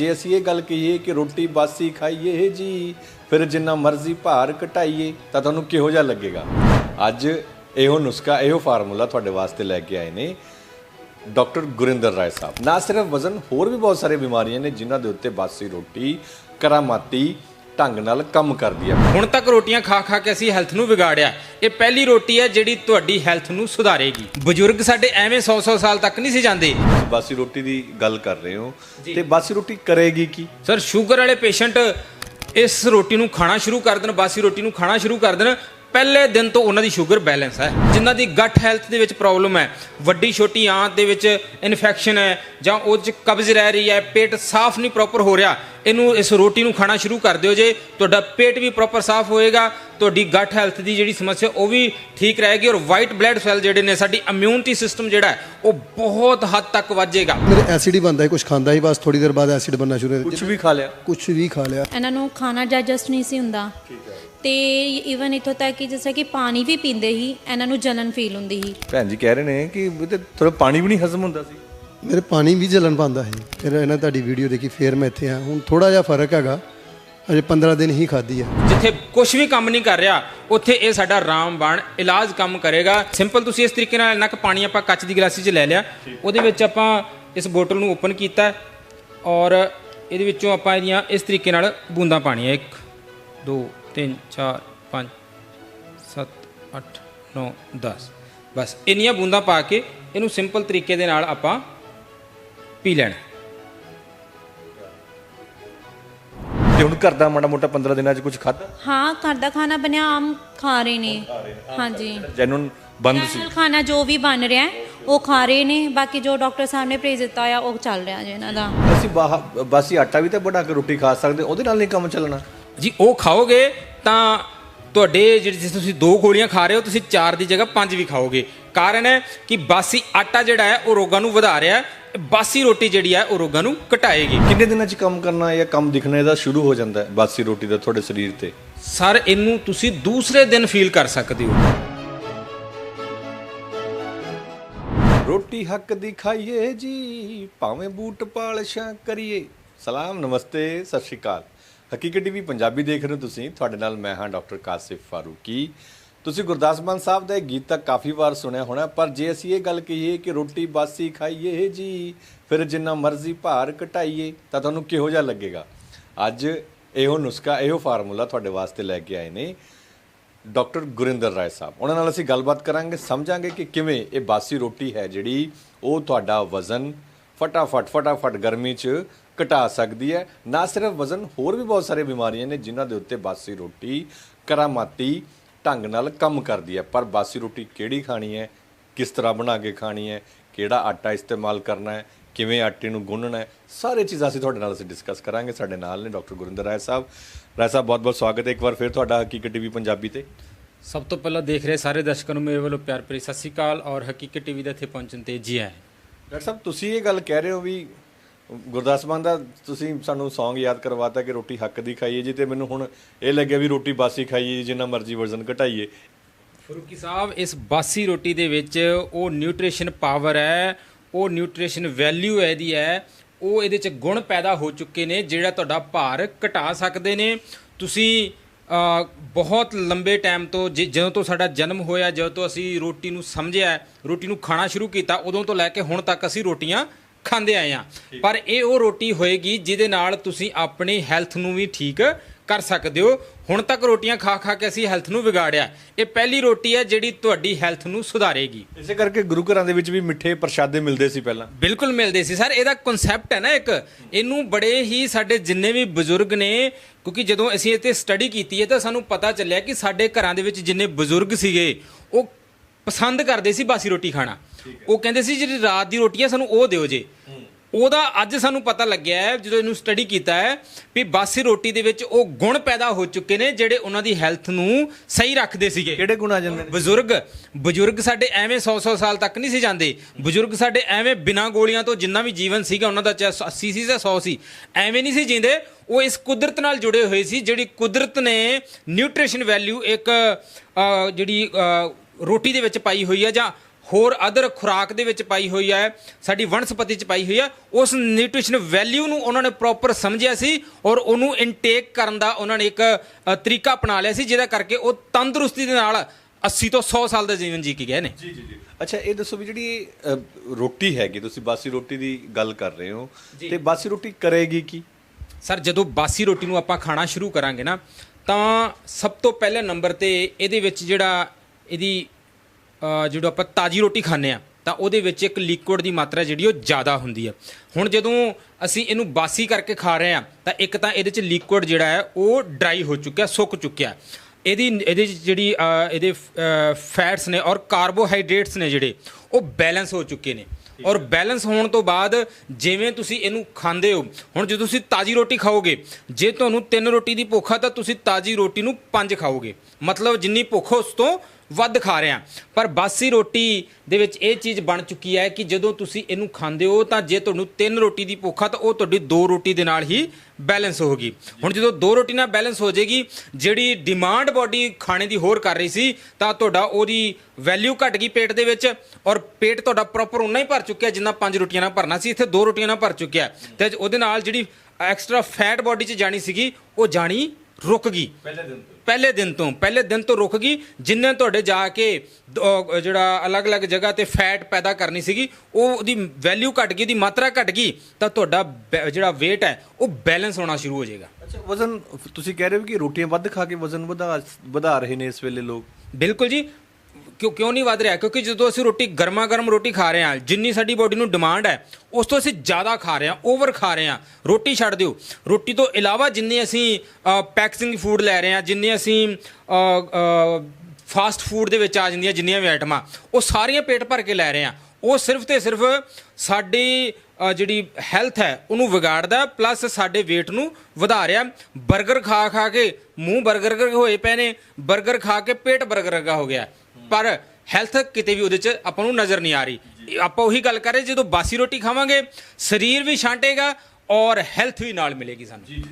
ਜੇ ਅਸੀਂ ਇਹ ਗੱਲ ਕਹੀਏ ਕਿ ਰੋਟੀ ਬਾਸੀ ਖਾਈਏ ਜੀ, ਫਿਰ ਜਿੰਨਾ ਮਰਜ਼ੀ ਭਾਰ ਘਟਾਈਏ, ਤਾਂ ਤੁਹਾਨੂੰ ਕਿਹੋ ਜਿਹਾ ਲੱਗੇਗਾ? ਅੱਜ ਇਹੋ ਨੁਸਖਾ, ਇਹੋ ਫਾਰਮੂਲਾ ਤੁਹਾਡੇ ਵਾਸਤੇ ਲੈ ਕੇ ਆਏ ਨੇ ਡਾਕਟਰ ਗੁਰਿੰਦਰ ਰਾਏ ਸਾਹਿਬ। ਨਾ ਸਿਰਫ ਵਜ਼ਨ, ਹੋਰ ਵੀ ਬਹੁਤ ਸਾਰੇ ਬਿਮਾਰੀਆਂ ਨੇ ਜਿਨ੍ਹਾਂ ਦੇ ਉੱਤੇ ਬਾਸੀ ਰੋਟੀ, ਕਰਾਮਾਤੀ ਢੰਗ ਨਾਲ ਕੰਮ ਕਰਦੀ ਹੈ ਹੁਣ ਤੱਕ ਰੋਟੀਆਂ ਖਾ ਖਾ ਕੇ ਅਸੀਂ ਹੈਲਥ ਨੂੰ ਵਿਗਾੜਿਆ। ਇਹ ਪਹਿਲੀ ਰੋਟੀ ਹੈ ਜਿਹੜੀ ਤੁਹਾਡੀ ਹੈਲਥ ਨੂੰ ਸੁਧਾਰੇਗੀ। ਬਜ਼ੁਰਗ ਸਾਡੇ ਐਵੇਂ 100-100 ਸਾਲ ਤੱਕ ਨਹੀਂ ਸੀ ਜਾਂਦੇ। ਬਾਸੀ ਰੋਟੀ ਦੀ ਗੱਲ ਕਰ ਰਹੇ ਹੋ। ਤੇ ਬਾਸੀ ਰੋਟੀ ਕਰੇਗੀ ਕੀ? ਸਰ ਸ਼ੂਗਰ ਵਾਲੇ ਪੇਸ਼ੈਂਟ ਇਸ ਰੋਟੀ ਨੂੰ ਖਾਣਾ ਸ਼ੁਰੂ ਕਰ ਦੇਣ ਬਾਸੀ ਰੋਟੀ ਨੂੰ ਖਾਣਾ ਸ਼ੁਰੂ ਕਰ ਦੇਣ। ਪਹਿਲੇ ਦਿਨ ਤੋਂ ਉਹਨਾਂ ਦੀ ਸ਼ੂਗਰ ਬੈਲੈਂਸ ਹੈ। ਜਿਨ੍ਹਾਂ ਦੀ ਗੱਟ ਹੈਲਥ ਦੇ ਵਿੱਚ ਪ੍ਰੋਬਲਮ ਹੈ ਵੱਡੀ ਛੋਟੀ ਆਂਤ ਦੇ ਵਿੱਚ ਇਨਫੈਕਸ਼ਨ ਹੈ ਜਾਂ ਉਹ 'ਚ ਕਬਜ਼ ਰਹਿ ਰਹੀ ਹੈ ਪੇਟ ਸਾਫ਼ ਨਹੀਂ ਪ੍ਰੋਪਰ ਹੋ ਰਿਹਾ ਇਹਨੂੰ ਇਸ ਰੋਟੀ ਨੂੰ ਖਾਣਾ ਸ਼ੁਰੂ ਕਰ ਦਿਓ ਜੇ। ਤੁਹਾਡਾ ਪੇਟ ਵੀ ਪ੍ਰੋਪਰ ਸਾਫ਼ ਹੋਏਗਾ ਤੁਹਾਡੀ ਗੱਟ ਹੈਲਥ ਦੀ ਜਿਹੜੀ ਸਮੱਸਿਆ ਉਹ ਵੀ ਠੀਕ ਰਹੇਗੀ ਔਰ ਵਾਈਟ ਬਲੱਡ ਸੈੱਲ ਜਿਹੜੇ ਨੇ ਸਾਡੀ ਇਮਿਊਨਿਟੀ ਸਿਸਟਮ ਜਿਹੜਾ ਹੈ, ਉਹ ਬਹੁਤ ਹੱਦ ਤੱਕ ਵੱਧੇਗਾ। ਮੇਰੇ ਐਸਿਡ ਹੀ ਬੰਦਾ ਹੈ ਕੁਝ ਖਾਂਦਾ ਹੀ ਬਸ ਥੋੜੀ ਦੇਰ ਬਾਅਦ ਐਸਿਡ ਬੰਨਾ ਸ਼ੁਰੂ ਹੋ ਕੁਝ ਵੀ ਖਾ ਲਿਆ। ਕੁਝ ਵੀ ਖਾ ਲਿਆ। ਇਹਨਾਂ ਨੂੰ ਖਾਣਾ ਡਾਈਜੈਸਟ ਨਹੀਂ ਸੀ ਹੁੰਦਾ। ਤੇ ਇਵਨ ਇਥੋਂ ਤੱਕ ਕਿ ਜਿਵੇਂ ਕਿ ਪਾਣੀ ਵੀ ਪੀਂਦੇ ਹੀ ਇਹਨਾਂ ਨੂੰ ਜਲਨ ਫੀਲ ਹੁੰਦੀ ਸੀ। ਭੈਣ ਜੀ ਕਹਿ ਰਹੇ ਨੇ ਕਿ ਤੇ ਥੋੜਾ ਪਾਣੀ ਵੀ ਨਹੀਂ ਹਜ਼ਮ ਹੁੰਦਾ ਸੀ। ਮੇਰੇ ਪਾਣੀ ਵੀ ਜਲਨ ਪਾਉਂਦਾ ਹੈ ਫਿਰ ਇਹਨਾਂ ਤੁਹਾਡੀ ਵੀਡੀਓ ਦੇਖੀ ਫੇਰ ਮੈਂ ਇੱਥੇ ਆ ਹੁਣ ਥੋੜਾ ਜਿਹਾ ਫ਼ਰਕ ਹੈਗਾ। ਅਜੇ 15 ਦਿਨ ਹੀ ਖਾਧੀ ਹੈ ਜਿੱਥੇ ਕੁਝ ਵੀ ਕੰਮ ਨਹੀਂ ਕਰ ਰਿਹਾ ਉੱਥੇ ਇਹ ਸਾਡਾ ਰਾਮਬਾਣ ਇਲਾਜ ਕੰਮ ਕਰੇਗਾ। ਸਿੰਪਲ ਤੁਸੀਂ ਇਸ ਤਰੀਕੇ ਨਾਲ ਇੰਨਾ ਕੁ ਪਾਣੀ ਆਪਾਂ ਕੱਚ ਦੀ ਗਲਾਸੀ 'ਚ ਲੈ ਲਿਆ। ਉਹਦੇ ਵਿੱਚ ਆਪਾਂ ਇਸ ਬੋਤਲ ਨੂੰ ਓਪਨ ਕੀਤਾ ਹੈ ਔਰ ਇਹਦੇ ਵਿੱਚੋਂ ਆਪਾਂ ਇਹਦੀਆਂ ਇਸ ਤਰੀਕੇ ਨਾਲ ਬੂੰਦਾਂ ਪਾਣੀਆਂ 1 2 3 4 5 7 8 9 10 ਬਸ ਇੰਨੀਆਂ ਬੂੰਦਾਂ ਪਾ ਕੇ ਇਹਨੂੰ ਸਿੰਪਲ ਤਰੀਕੇ ਦੇ ਨਾਲ ਆਪਾਂ ਪੀ ਲੈਣਾ। ਤੇ ਹੁਣ ਘਰ ਦਾ ਮਾੜਾ ਮੋਟਾ 15 ਦਿਨਾਂ 'ਚ ਕੁਝ ਖਾਧਾ? ਹਾਂ ਘਰ ਦਾ ਖਾਣਾ ਬਣਿਆ ਆਮ ਖਾ ਰਹੇ ਨੇ। ਹਾਂਜੀ। ਜੈਨੂਨ ਬੰਦ ਸੀ। ਖਾਣਾ ਜੋ ਵੀ ਬਣ ਰਿਹਾ ਹੈ, ਉਹ ਖਾ ਰਹੇ ਨੇ। ਬਾਕੀ ਜੋ ਡਾਕਟਰ ਸਾਹਿਬ ਨੇ ਪ੍ਰੇਜ ਦਿੱਤਾ ਆ ਉਹ ਚੱਲ ਰਿਹਾ ਜੀ ਇਹਨਾਂ ਦਾ। ਅਸੀਂ ਬਾਹ- ਬਾਸੀ ਆਟਾ ਵੀ ਤਾਂ ਬਣਾ ਕੇ ਰੋਟੀ ਖਾ ਸਕਦੇ ਉਹਦੇ ਨਾਲ ਨਹੀਂ ਕੰਮ ਚੱਲਣਾ। ਜੀ ਉਹ ਖਾਓਗੇ ਤਾਂ ਤੁਹਾਡੇ ਜਿਹੜੇ ਤੁਸੀਂ ਦੋ ਗੋਲੀਆਂ ਖਾ ਰਹੇ ਹੋ ਤੁਸੀਂ ਚਾਰ ਦੀ ਜਗ੍ਹਾ ਪੰਜ ਵੀ ਖਾਓਗੇ। ਕਾਰਨ ਹੈ ਕਿ ਬਾਸੀ ਆਟਾ ਜਿਹੜਾ ਹੈ ਉਹ ਰੋਗਾਂ ਨੂੰ ਵਧਾ ਰਿਹਾ ਹੈ। ਬਾਸੀ ਰੋਟੀ ਜਿਹੜੀ ਹੈ ਉਹ ਰੋਗਾਂ ਨੂੰ ਘਟਾਏਗੀ। ਕਿੰਨੇ ਦਿਨਾਂ 'ਚ ਕੰਮ ਕਰਨਾ ਜਾਂ ਕੰਮ ਦਿਖਣਾ ਇਹਦਾ ਸ਼ੁਰੂ ਹੋ ਜਾਂਦਾ ਹੈ ਬਾਸੀ ਰੋਟੀ ਦਾ ਤੁਹਾਡੇ ਸਰੀਰ ਤੇ? ਸਰ ਇਹਨੂੰ ਤੁਸੀਂ ਦੂਸਰੇ ਦਿਨ ਫੀਲ ਕਰ ਸਕਦੇ ਹੋ। ਰੋਟੀ ਹੱਕ ਦੀ ਖਾਈਏ ਜੀ ਭਾਵੇਂ ਬੂਟ ਪਾਲਸ਼ਾਂ ਕਰੀਏ। ਸਲਾਮ ਨਮਸਤੇ ਸਤਿ ਸ਼੍ਰੀ ਅਕਾਲ। ਹਕੀਕਤ ਟੀਵੀ ਪੰਜਾਬੀ ਦੇਖ ਰਹੇ ਹੋ ਤੁਸੀਂ। ਤੁਹਾਡੇ ਨਾਲ ਮੈਂ ਹਾਂ ਡਾਕਟਰ ਕਾਸਿਫ ਫਾਰੂਕੀ। ਤੁਸੀਂ ਗੁਰਦਾਸ ਮਾਨ ਸਾਹਿਬ ਦਾ ਇਹ ਗੀਤ ਤਾਂ ਕਾਫੀ ਵਾਰ ਸੁਣਿਆ ਹੋਣਾ, ਪਰ ਜੇ ਅਸੀਂ ਇਹ ਗੱਲ ਕਹੀਏ ਕਿ ਰੋਟੀ ਬਾਸੀ ਖਾਈਏ ਜੀ, ਫਿਰ ਜਿੰਨਾ ਮਰਜ਼ੀ ਭਾਰ ਘਟਾਈਏ, ਤਾਂ ਤੁਹਾਨੂੰ ਕਿਹੋ ਜਿਹਾ ਲੱਗੇਗਾ? ਅੱਜ ਇਹੋ ਨੁਸਖਾ, ਇਹੋ ਫਾਰਮੂਲਾ ਤੁਹਾਡੇ ਵਾਸਤੇ ਲੈ ਕੇ ਆਏ ਨੇ ਡਾਕਟਰ ਗੁਰਿੰਦਰ ਰਾਏ ਸਾਹਿਬ। ਉਹਨਾਂ ਨਾਲ ਅਸੀਂ ਗੱਲਬਾਤ ਕਰਾਂਗੇ, ਸਮਝਾਂਗੇ ਕਿ ਕਿਵੇਂ ਇਹ ਬਾਸੀ ਰੋਟੀ ਹੈ ਜਿਹੜੀ, ਉਹ ਤੁਹਾਡਾ ਵਜ਼ਨ ਫਟਾਫਟ ਫਟਾਫਟ ਗਰਮੀ 'ਚ ਘਟਾ ਸਕਦੀ ਹੈ। ਨਾ ਸਿਰਫ ਵਜ਼ਨ ਹੋਰ ਵੀ ਬਹੁਤ ਸਾਰੇ ਬਿਮਾਰੀਆਂ ਨੇ ਜਿਨ੍ਹਾਂ ਦੇ ਉੱਤੇ ਬਾਸੀ ਰੋਟੀ ਕਰਾਮਾਤੀ ਢੰਗ ਨਾਲ ਕੰਮ ਕਰਦੀ ਹੈ। ਪਰ ਬਾਸੀ ਰੋਟੀ ਕਿਹੜੀ ਖਾਣੀ ਹੈ? ਕਿਸ ਤਰ੍ਹਾਂ ਬਣਾ ਕੇ ਖਾਣੀ ਹੈ? ਕਿਹੜਾ ਆਟਾ ਇਸਤੇਮਾਲ ਕਰਨਾ ਹੈ? ਕਿਵੇਂ ਆਟੇ ਨੂੰ ਗੁੰਨਣਾ ਹੈ? ਸਾਰੇ ਚੀਜ਼ਾਂ ਅਸੀਂ ਤੁਹਾਡੇ ਨਾਲ ਅਸੀਂ ਡਿਸਕਸ ਕਰਾਂਗੇ। ਸਾਡੇ ਨਾਲ ਨੇ ਡਾਕਟਰ ਗੁਰਿੰਦਰ ਰਾਏ ਸਾਹਿਬ। ਰਾਏ ਸਾਹਿਬ ਬਹੁਤ ਬਹੁਤ ਸਵਾਗਤ ਹੈ। ਇੱਕ ਵਾਰ ਫਿਰ ਤੁਹਾਡਾ ਹਕੀਕਤ ਟੀਵੀ ਪੰਜਾਬੀ ਤੇ। ਸਭ ਤੋਂ ਪਹਿਲਾਂ ਦੇਖ ਰਹੇ ਸਾਰੇ ਦਰਸ਼ਕਾਂ ਨੂੰ ਮੇਰੇ ਵੱਲੋਂ ਪਿਆਰ ਭਰੀ ਸਤਿ ਸ਼੍ਰੀ ਅਕਾਲ ਔਰ ਹਕੀਕਤ ਟੀਵੀ ਦੇ ਇੱਥੇ ਪਹੁੰਚਣ ਤੇ ਜੀ ਆਇਆਂ ਡਾਕਟਰ ਸਾਹਿਬ ਤੁਸੀਂ ਇਹ ਗੱਲ ਕਹਿ ਰਹੇ ਹੋ ਵੀ ਗੁਰਦਾਸ ਮਾਨ ਦਾ ਤੁਸੀਂ ਸਾਨੂੰ Song ਯਾਦ ਕਰਵਾਤਾ ਕਿ ਰੋਟੀ ਹੱਕ ਦੀ ਖਾਈਏ ਜੀ ਤੇ ਮੈਨੂੰ ਹੁਣ ਇਹ ਲੱਗਿਆ ਵੀ ਰੋਟੀ ਬਾਸੀ ਖਾਈਏ ਜੀ, ਜਿੰਨਾ ਮਰਜ਼ੀ ਵਜ਼ਨ ਘਟਾਈਏ। ਫਰੂਕੀ ਸਾਹਿਬ ਇਸ ਬਾਸੀ ਰੋਟੀ ਦੇ ਵਿੱਚ ਉਹ ਨਿਊਟ੍ਰੀਸ਼ਨ ਪਾਵਰ ਹੈ ਉਹ ਨਿਊਟ੍ਰੀਸ਼ਨ ਵੈਲਿਊ ਹੈ ਇਹਦੀ ਹੈ ਉਹ ਇਹਦੇ ਚ ਗੁਣ ਪੈਦਾ ਹੋ ਚੁੱਕੇ ਨੇ ਜਿਹੜਾ ਤੁਹਾਡਾ ਭਾਰ ਘਟਾ ਸਕਦੇ ਨੇ। ਤੁਸੀਂ ਬਹੁਤ ਲੰਬੇ ਟਾਈਮ ਤੋਂ ਜਿ- ਜਦੋਂ ਤੋਂ ਸਾਡਾ ਜਨਮ ਹੋਇਆ ਜਦੋਂ ਤੋਂ ਅਸੀਂ ਰੋਟੀ ਨੂੰ ਸਮਝਿਆ ਰੋਟੀ ਨੂੰ ਖਾਣਾ ਸ਼ੁਰੂ ਕੀਤਾ ਉਦੋਂ ਤੋਂ ਲੈ ਕੇ ਹੁਣ ਤੱਕ ਅਸੀਂ ਰੋਟੀਆਂ ਖਾਂਦੇ ਆਏ ਆ। ਪਰ ਇਹ ਉਹ ਰੋਟੀ ਹੋਏਗੀ ਜਿਹਦੇ ਨਾਲ ਤੁਸੀਂ ਆਪਣੀ ਹੈਲਥ ਨੂੰ ਵੀ ਠੀਕ ਕਰ ਸਕਦੇ ਹੋ। ਹੁਣ ਤੱਕ ਰੋਟੀਆਂ ਖਾ ਖਾ ਕੇ ਅਸੀਂ ਹੈਲਥ ਨੂੰ ਵਿਗਾੜਿਆ। ਇਹ ਪਹਿਲੀ ਰੋਟੀ ਹੈ ਜਿਹੜੀ ਤੁਹਾਡੀ ਹੈਲਥ ਨੂੰ ਸੁਧਾਰੇਗੀ। ਇਸੇ ਕਰਕੇ ਗੁਰੂ ਘਰਾਂ ਦੇ ਵਿੱਚ ਵੀ ਮਿੱਠੇ ਪ੍ਰਸ਼ਾਦੇ ਮਿਲਦੇ ਸੀ ਪਹਿਲਾਂ। ਬਿਲਕੁਲ ਮਿਲਦੇ ਸੀ। ਸਰ ਇਹਦਾ ਕਨਸੈਪਟ ਹੈ ਨਾ ਇੱਕ। ਇਹਨੂੰ ਬੜੇ ਹੀ ਸਾਡੇ ਜਿੰਨੇ ਵੀ ਬਜ਼ੁਰਗ ਨੇ ਕਿਉਂਕਿ ਜਦੋਂ ਅਸੀਂ ਤੇ ਸਟੱਡੀ ਕੀਤੀ ਹੈ ਤਾਂ ਸਾਨੂੰ ਪਤਾ ਚੱਲਿਆ ਕਿ ਸਾਡੇ ਘਰਾਂ ਦੇ ਵਿੱਚ ਜਿੰਨੇ ਬਜ਼ੁਰਗ ਸੀਗੇ ਉਹ ਪਸੰਦ ਕਰਦੇ ਸੀ ਬਾਸੀ ਰੋਟੀ ਖਾਣਾ। ਉਹ ਕਹਿੰਦੇ ਸੀ ਜਿਹੜੀ ਰਾਤ ਦੀ ਰੋਟੀ ਹੈ ਸਾਨੂੰ ਉਹ ਦਿਓ ਜੇ। ਉਹਦਾ ਅੱਜ ਸਾਨੂੰ ਪਤਾ ਲੱਗਿਆ ਹੈ ਜਦੋਂ ਇਹਨੂੰ ਸਟੱਡੀ ਕੀਤਾ ਹੈ ਵੀ ਬਾਸੀ ਰੋਟੀ ਦੇ ਵਿੱਚ ਉਹ ਗੁਣ ਪੈਦਾ ਹੋ ਚੁੱਕੇ ਨੇ ਜਿਹੜੇ ਉਹਨਾਂ ਦੀ ਹੈਲਥ ਨੂੰ ਸਹੀ ਰੱਖਦੇ ਸੀਗੇ। ਕਿਹੜੇ ਗੁਣ ਆ ਜਾਂਦੇ ਨੇ? ਬਜ਼ੁਰਗ। ਬਜ਼ੁਰਗ ਸਾਡੇ ਐਵੇਂ 100-100 ਸਾਲ ਤੱਕ ਨਹੀਂ ਸੀ ਜਾਂਦੇ। ਬਜ਼ੁਰਗ ਸਾਡੇ ਐਵੇਂ ਬਿਨਾਂ ਗੋਲੀਆਂ ਤੋਂ ਜਿੰਨਾ ਵੀ ਜੀਵਨ ਸੀਗਾ ਉਹਨਾਂ ਦਾ ਚਾਹੇ 80 ਸੀ ਜਾਂ 100 ਸੀ ਐਵੇਂ ਨਹੀਂ ਸੀ ਜਿੰਦੇ। ਉਹ ਇਸ ਕੁਦਰਤ ਨਾਲ ਜੁੜੇ ਹੋਏ ਸੀ ਜਿਹੜੀ ਕੁਦਰਤ ਨੇ ਨਿਊਟ੍ਰੀਸ਼ਨ ਵੈਲਿਊ ਇੱਕ ਜਿਹੜੀ ਰੋਟੀ ਦੇ ਵਿੱਚ ਪਾਈ ਹੋਈ ਹੈ ਜਾਂ ਹੋਰ ਅਦਰ ਖੁਰਾਕ ਦੇ ਵਿੱਚ ਪਾਈ ਹੋਈ ਹੈ ਸਾਡੀ ਵਨਸਪਤੀ ਚ ਪਾਈ ਹੋਈ ਹੈ ਉਸ ਨਿਊਟ੍ਰੀਸ਼ਨ ਵੈਲਿਊ ਨੂੰ ਉਹਨਾਂ ਨੇ ਪ੍ਰੋਪਰ ਸਮਝਿਆ ਸੀ ਔਰ ਉਹਨੂੰ ਇਨਟੇਕ ਕਰਨ ਦਾ ਉਹਨਾਂ ਨੇ ਇੱਕ ਤਰੀਕਾ ਅਪਣਾ ਲਿਆ ਸੀ ਜਿਹਦਾ ਕਰਕੇ ਉਹ ਤੰਦਰੁਸਤੀ ਦੇ ਨਾਲ 80 ਤੋਂ 100 ਸਾਲ ਦਾ ਜੀਵਨ ਜੀ ਕੇ ਗਏ ਨੇ। ਜੀ ਜੀ ਜੀ। ਅੱਛਾ ਇਹ ਦੱਸੋ ਵੀ ਜਿਹੜੀ ਰੋਟੀ ਹੈਗੀ ਤੁਸੀਂ ਬਾਸੀ ਰੋਟੀ ਦੀ ਗੱਲ ਕਰ ਰਹੇ ਹੋ ਤੇ ਬਾਸੀ ਰੋਟੀ ਕਰੇਗੀ ਕੀ? ਸਰ ਜਦੋਂ ਬਾਸੀ ਰੋਟੀ ਨੂੰ ਆਪਾਂ ਖਾਣਾ ਸ਼ੁਰੂ ਕਰਾਂਗੇ ਨਾ ਤਾਂ ਸਭ ਤੋਂ ਪਹਿਲੇ ਨੰਬਰ ਤੇ ਇਹਦੇ ਵਿੱਚ ਜਿਹੜਾ ਇਹਦੀ ਜਦੋਂ ਆਪਾਂ ਤਾਜੀ ਰੋਟੀ ਖਾਂਦੇ ਆ ਤਾਂ ਉਹਦੇ ਵਿੱਚ ਇੱਕ ਲਿਕੁਇਡ ਦੀ ਮਾਤਰਾ ਜਿਹੜੀ ਉਹ ਜ਼ਿਆਦਾ ਹੁੰਦੀ ਹੈ। ਹੁਣ ਜਦੋਂ ਅਸੀਂ ਇਹਨੂੰ ਬਾਸੀ ਕਰਕੇ ਖਾ ਰਹੇ ਆ ਤਾਂ ਇੱਕ ਤਾਂ ਇਹਦੇ ਚ ਲਿਕੁਇਡ ਜਿਹੜਾ ਹੈ ਉਹ ਡਰਾਈ ਹੋ ਚੁੱਕਿਆ ਸੁੱਕ ਚੁੱਕਿਆ ਇਹਦੀ ਇਹਦੇ ਜਿਹੜੀ ਇਹਦੇ ਫੈਟਸ ਨੇ ਔਰ ਕਾਰਬੋਹਾਈਡਰੇਟਸ ਨੇ ਜਿਹੜੇ ਉਹ ਬੈਲੈਂਸ ਹੋ ਚੁੱਕੇ ਨੇ। ਔਰ ਬੈਲੈਂਸ ਹੋਣ ਤੋਂ ਬਾਅਦ ਜਿਵੇਂ ਤੁਸੀਂ ਇਹਨੂੰ ਖਾਂਦੇ ਹੋ ਹੁਣ ਜਦੋਂ ਤੁਸੀਂ ਤਾਜੀ ਰੋਟੀ ਖਾਓਗੇ ਜੇ ਤੁਹਾਨੂੰ ਤਿੰਨ ਰੋਟੀ ਦੀ ਭੁੱਖ ਆ ਤਾਂ ਤੁਸੀਂ ਤਾਜੀ ਰੋਟੀ ਨੂੰ ਪੰਜ ਖਾਓਗੇ। ਮਤਲਬ ਜਿੰਨੀ ਭੁੱਖ ਉਸ ਤੋਂ ਵੱਧ ਖਾ ਰਹੇ ਆ ਪਰ ਬਾਸੀ ਰੋਟੀ ਦੇ ਵਿੱਚ ਇਹ ਚੀਜ਼ ਬਣ ਚੁੱਕੀ ਹੈ ਕਿ ਜਦੋਂ ਤੁਸੀਂ ਇਹਨੂੰ ਖਾਂਦੇ ਹੋ ਤਾਂ ਜੇ ਤੁਹਾਨੂੰ ਤਿੰਨ ਰੋਟੀ ਦੀ ਭੁੱਖ ਆ ਤਾਂ ਉਹ ਤੁਹਾਡੀ ਦੋ ਰੋਟੀ ਦੇ ਨਾਲ ਹੀ ਬੈਲੈਂਸ ਹੋਗੀ ਹੁਣ ਜਦੋਂ ਦੋ ਰੋਟੀ ਨਾਲ ਬੈਲੈਂਸ ਹੋ ਜਾਏਗੀ, ਜਿਹੜੀ ਡਿਮਾਂਡ ਬਾਡੀ ਖਾਣੇ ਦੀ ਹੋਰ ਕਰ ਰਹੀ ਸੀ ਤਾਂ ਤੁਹਾਡਾ ਉਹਦੀ ਵੈਲਿਊ ਘਟ ਗਈ ਪੇਟ ਦੇ ਵਿੱਚ ਔਰ ਪੇਟ ਤੁਹਾਡਾ ਪ੍ਰੋਪਰ ਉਨਾ ਹੀ ਭਰ ਚੁੱਕਿਆ ਜਿੰਨਾ ਪੰਜ ਰੋਟੀਆਂ ਨਾਲ ਭਰਨਾ ਸੀ, ਇੱਥੇ ਦੋ ਰੋਟੀਆਂ ਨਾਲ ਭਰ ਚੁੱਕਿਆ। ਤੇ ਉਹਦੇ ਨਾਲ ਜਿਹੜੀ ਐਕਸਟਰਾ ਫੈਟ ਬਾਡੀ 'ਚ ਜਾਣੀ ਸੀਗੀ, ਉਹ ਜਾਣੀ ਰੁਕ ਗਈ। ਪਹਿਲੇ ਦਿਨ ਤੋਂ। ਪਹਿਲੇ ਦਿਨ ਤੋਂ ਪਹਿਲੇ ਦਿਨ ਤੋਂ ਰੁਕ ਗਈ। ਜਿੰਨੇ ਤੁਹਾਡੇ ਜਾ ਕੇ ਜਿਹੜਾ ਅਲੱਗ-ਅਲੱਗ ਜਗ੍ਹਾ ਤੇ ਫੈਟ ਪੈਦਾ ਕਰਨੀ ਸੀਗੀ ਉਹ ਉਹਦੀ ਵੈਲਿਊ ਘਟ ਗਈ ਦੀ ਮਾਤਰਾ ਘਟ ਗਈ ਤਾਂ ਤੁਹਾਡਾ ਬੈ- ਜਿਹੜਾ weight ਹੈ ਉਹ ਬੈਲੈਂਸ ਹੋਣਾ ਸ਼ੁਰੂ ਹੋ ਜਾਏਗਾ। ਅੱਛਾ ਵਜ਼ਨ ਤੁਸੀਂ ਕਹਿ ਰਹੇ ਹੋ ਕਿ ਰੋਟੀਆਂ ਵੱਧ ਖਾ ਕੇ ਵਜ਼ਨ ਵਧਾ ਵਧਾ ਰਹੇ ਨੇ ਇਸ ਵੇਲੇ ਲੋਕ। ਬਿਲਕੁਲ ਜੀ। ਕਿਉਂ ਕਿਉਂ ਨਹੀਂ ਵਧ ਰਿਹਾ? ਕਿਉਂਕਿ ਜਦੋਂ ਅਸੀਂ ਰੋਟੀ ਗਰਮਾ ਗਰਮ ਰੋਟੀ ਖਾ ਰਹੇ ਹਾਂ, ਜਿੰਨੀ ਸਾਡੀ ਬੋਡੀ ਨੂੰ ਡਿਮਾਂਡ ਹੈ, ਉਸ ਤੋਂ ਅਸੀਂ ਜ਼ਿਆਦਾ ਖਾ ਰਹੇ ਹਾਂ ਓਵਰ ਖਾ ਰਹੇ ਹਾਂ। ਰੋਟੀ ਛੱਡ ਦਿਓ। ਰੋਟੀ ਤੋਂ ਇਲਾਵਾ ਜਿੰਨੇ ਅਸੀਂ ਪੈਕਸਿੰਗ ਫੂਡ ਲੈ ਰਹੇ ਹਾਂ, ਜਿੰਨੇ ਅਸੀਂ ਫਾਸਟ ਫੂਡ ਦੇ ਵਿੱਚ ਆ ਜਾਂਦੀਆਂ ਜਿੰਨੀਆਂ ਵੀ ਆਈਟਮਾਂ ਉਹ ਸਾਰੀਆਂ ਪੇਟ ਭਰ ਕੇ ਲੈ ਰਹੇ ਹਾਂ। ਉਹ ਸਿਰਫ ਤੇ ਸਿਰਫ ਸਾਡੀ ਜਿਹੜੀ ਹੈਲਥ ਹੈ, ਉਹਨੂੰ ਵਿਗਾੜਦਾ ਪਲੱਸ ਸਾਡੇ weight ਨੂੰ ਵਧਾ ਰਿਹਾ 버ਗਰ ਖਾ ਖਾ ਕੇ ਮੂੰਹ 버ਗਰ ਹੋਏ ਪਏ ਨੇ 버ਗਰ ਖਾ ਕੇ ਪੇਟ 버ਗਰ ਰਗਾ ਹੋ ਗਿਆ ਪਰ ਹੈਲਥ ਕਿਤੇ ਵੀ ਉਹਦੇ 'ਚ ਆਪਾਂ ਨੂੰ ਨਜ਼ਰ ਨਹੀਂ ਆ ਰਹੀ। ਆਪਾਂ ਉਹੀ ਗੱਲ ਕਰ ਰਹੇ ਜਦੋਂ ਬਾਸੀ ਰੋਟੀ ਖਾਵਾਂਗੇ ਸਰੀਰ ਵੀ ਛਾਂਟੇਗਾ ਔਰ ਹੈਲਥ ਵੀ ਨਾਲ ਮਿਲੇਗੀ ਸਾਨੂੰ।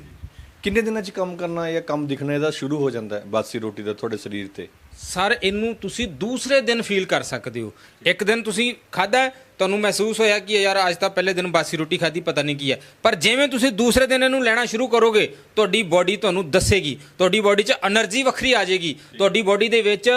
ਕਿੰਨੇ ਦਿਨਾਂ 'ਚ ਕੰਮ ਕਰਨਾ ਜਾਂ ਕੰਮ ਦਿਖਣਾ ਇਹਦਾ ਸ਼ੁਰੂ ਹੋ ਜਾਂਦਾ ਹੈ ਬਾਸੀ ਰੋਟੀ ਦਾ ਤੁਹਾਡੇ ਸਰੀਰ ਤੇ? ਸਰ ਇਹਨੂੰ ਤੁਸੀਂ ਦੂਸਰੇ ਦਿਨ ਫੀਲ ਕਰ ਸਕਦੇ ਹੋ। ਇੱਕ ਦਿਨ ਤੁਸੀਂ ਖਾਦਾ ਤੁਹਾਨੂੰ ਮਹਿਸੂਸ ਹੋਇਆ ਕਿ ਯਾਰ ਅੱਜ ਤਾਂ ਪਹਿਲੇ ਦਿਨ ਬਾਸੀ ਰੋਟੀ ਖਾਦੀ ਪਤਾ ਨਹੀਂ ਕੀ ਹੈ। ਪਰ ਜਿਵੇਂ ਤੁਸੀਂ ਦੂਸਰੇ ਦਿਨ ਇਹਨੂੰ ਲੈਣਾ ਸ਼ੁਰੂ ਕਰੋਗੇ ਤੁਹਾਡੀ ਬਾਡੀ ਤੁਹਾਨੂੰ ਦੱਸੇਗੀ। ਤੁਹਾਡੀ ਬਾਡੀ 'ਚ એનર્ਜੀ ਵੱਖਰੀ ਆ ਜਾਏਗੀ। ਤੁਹਾਡੀ ਬਾਡੀ ਦੇ ਵਿੱਚ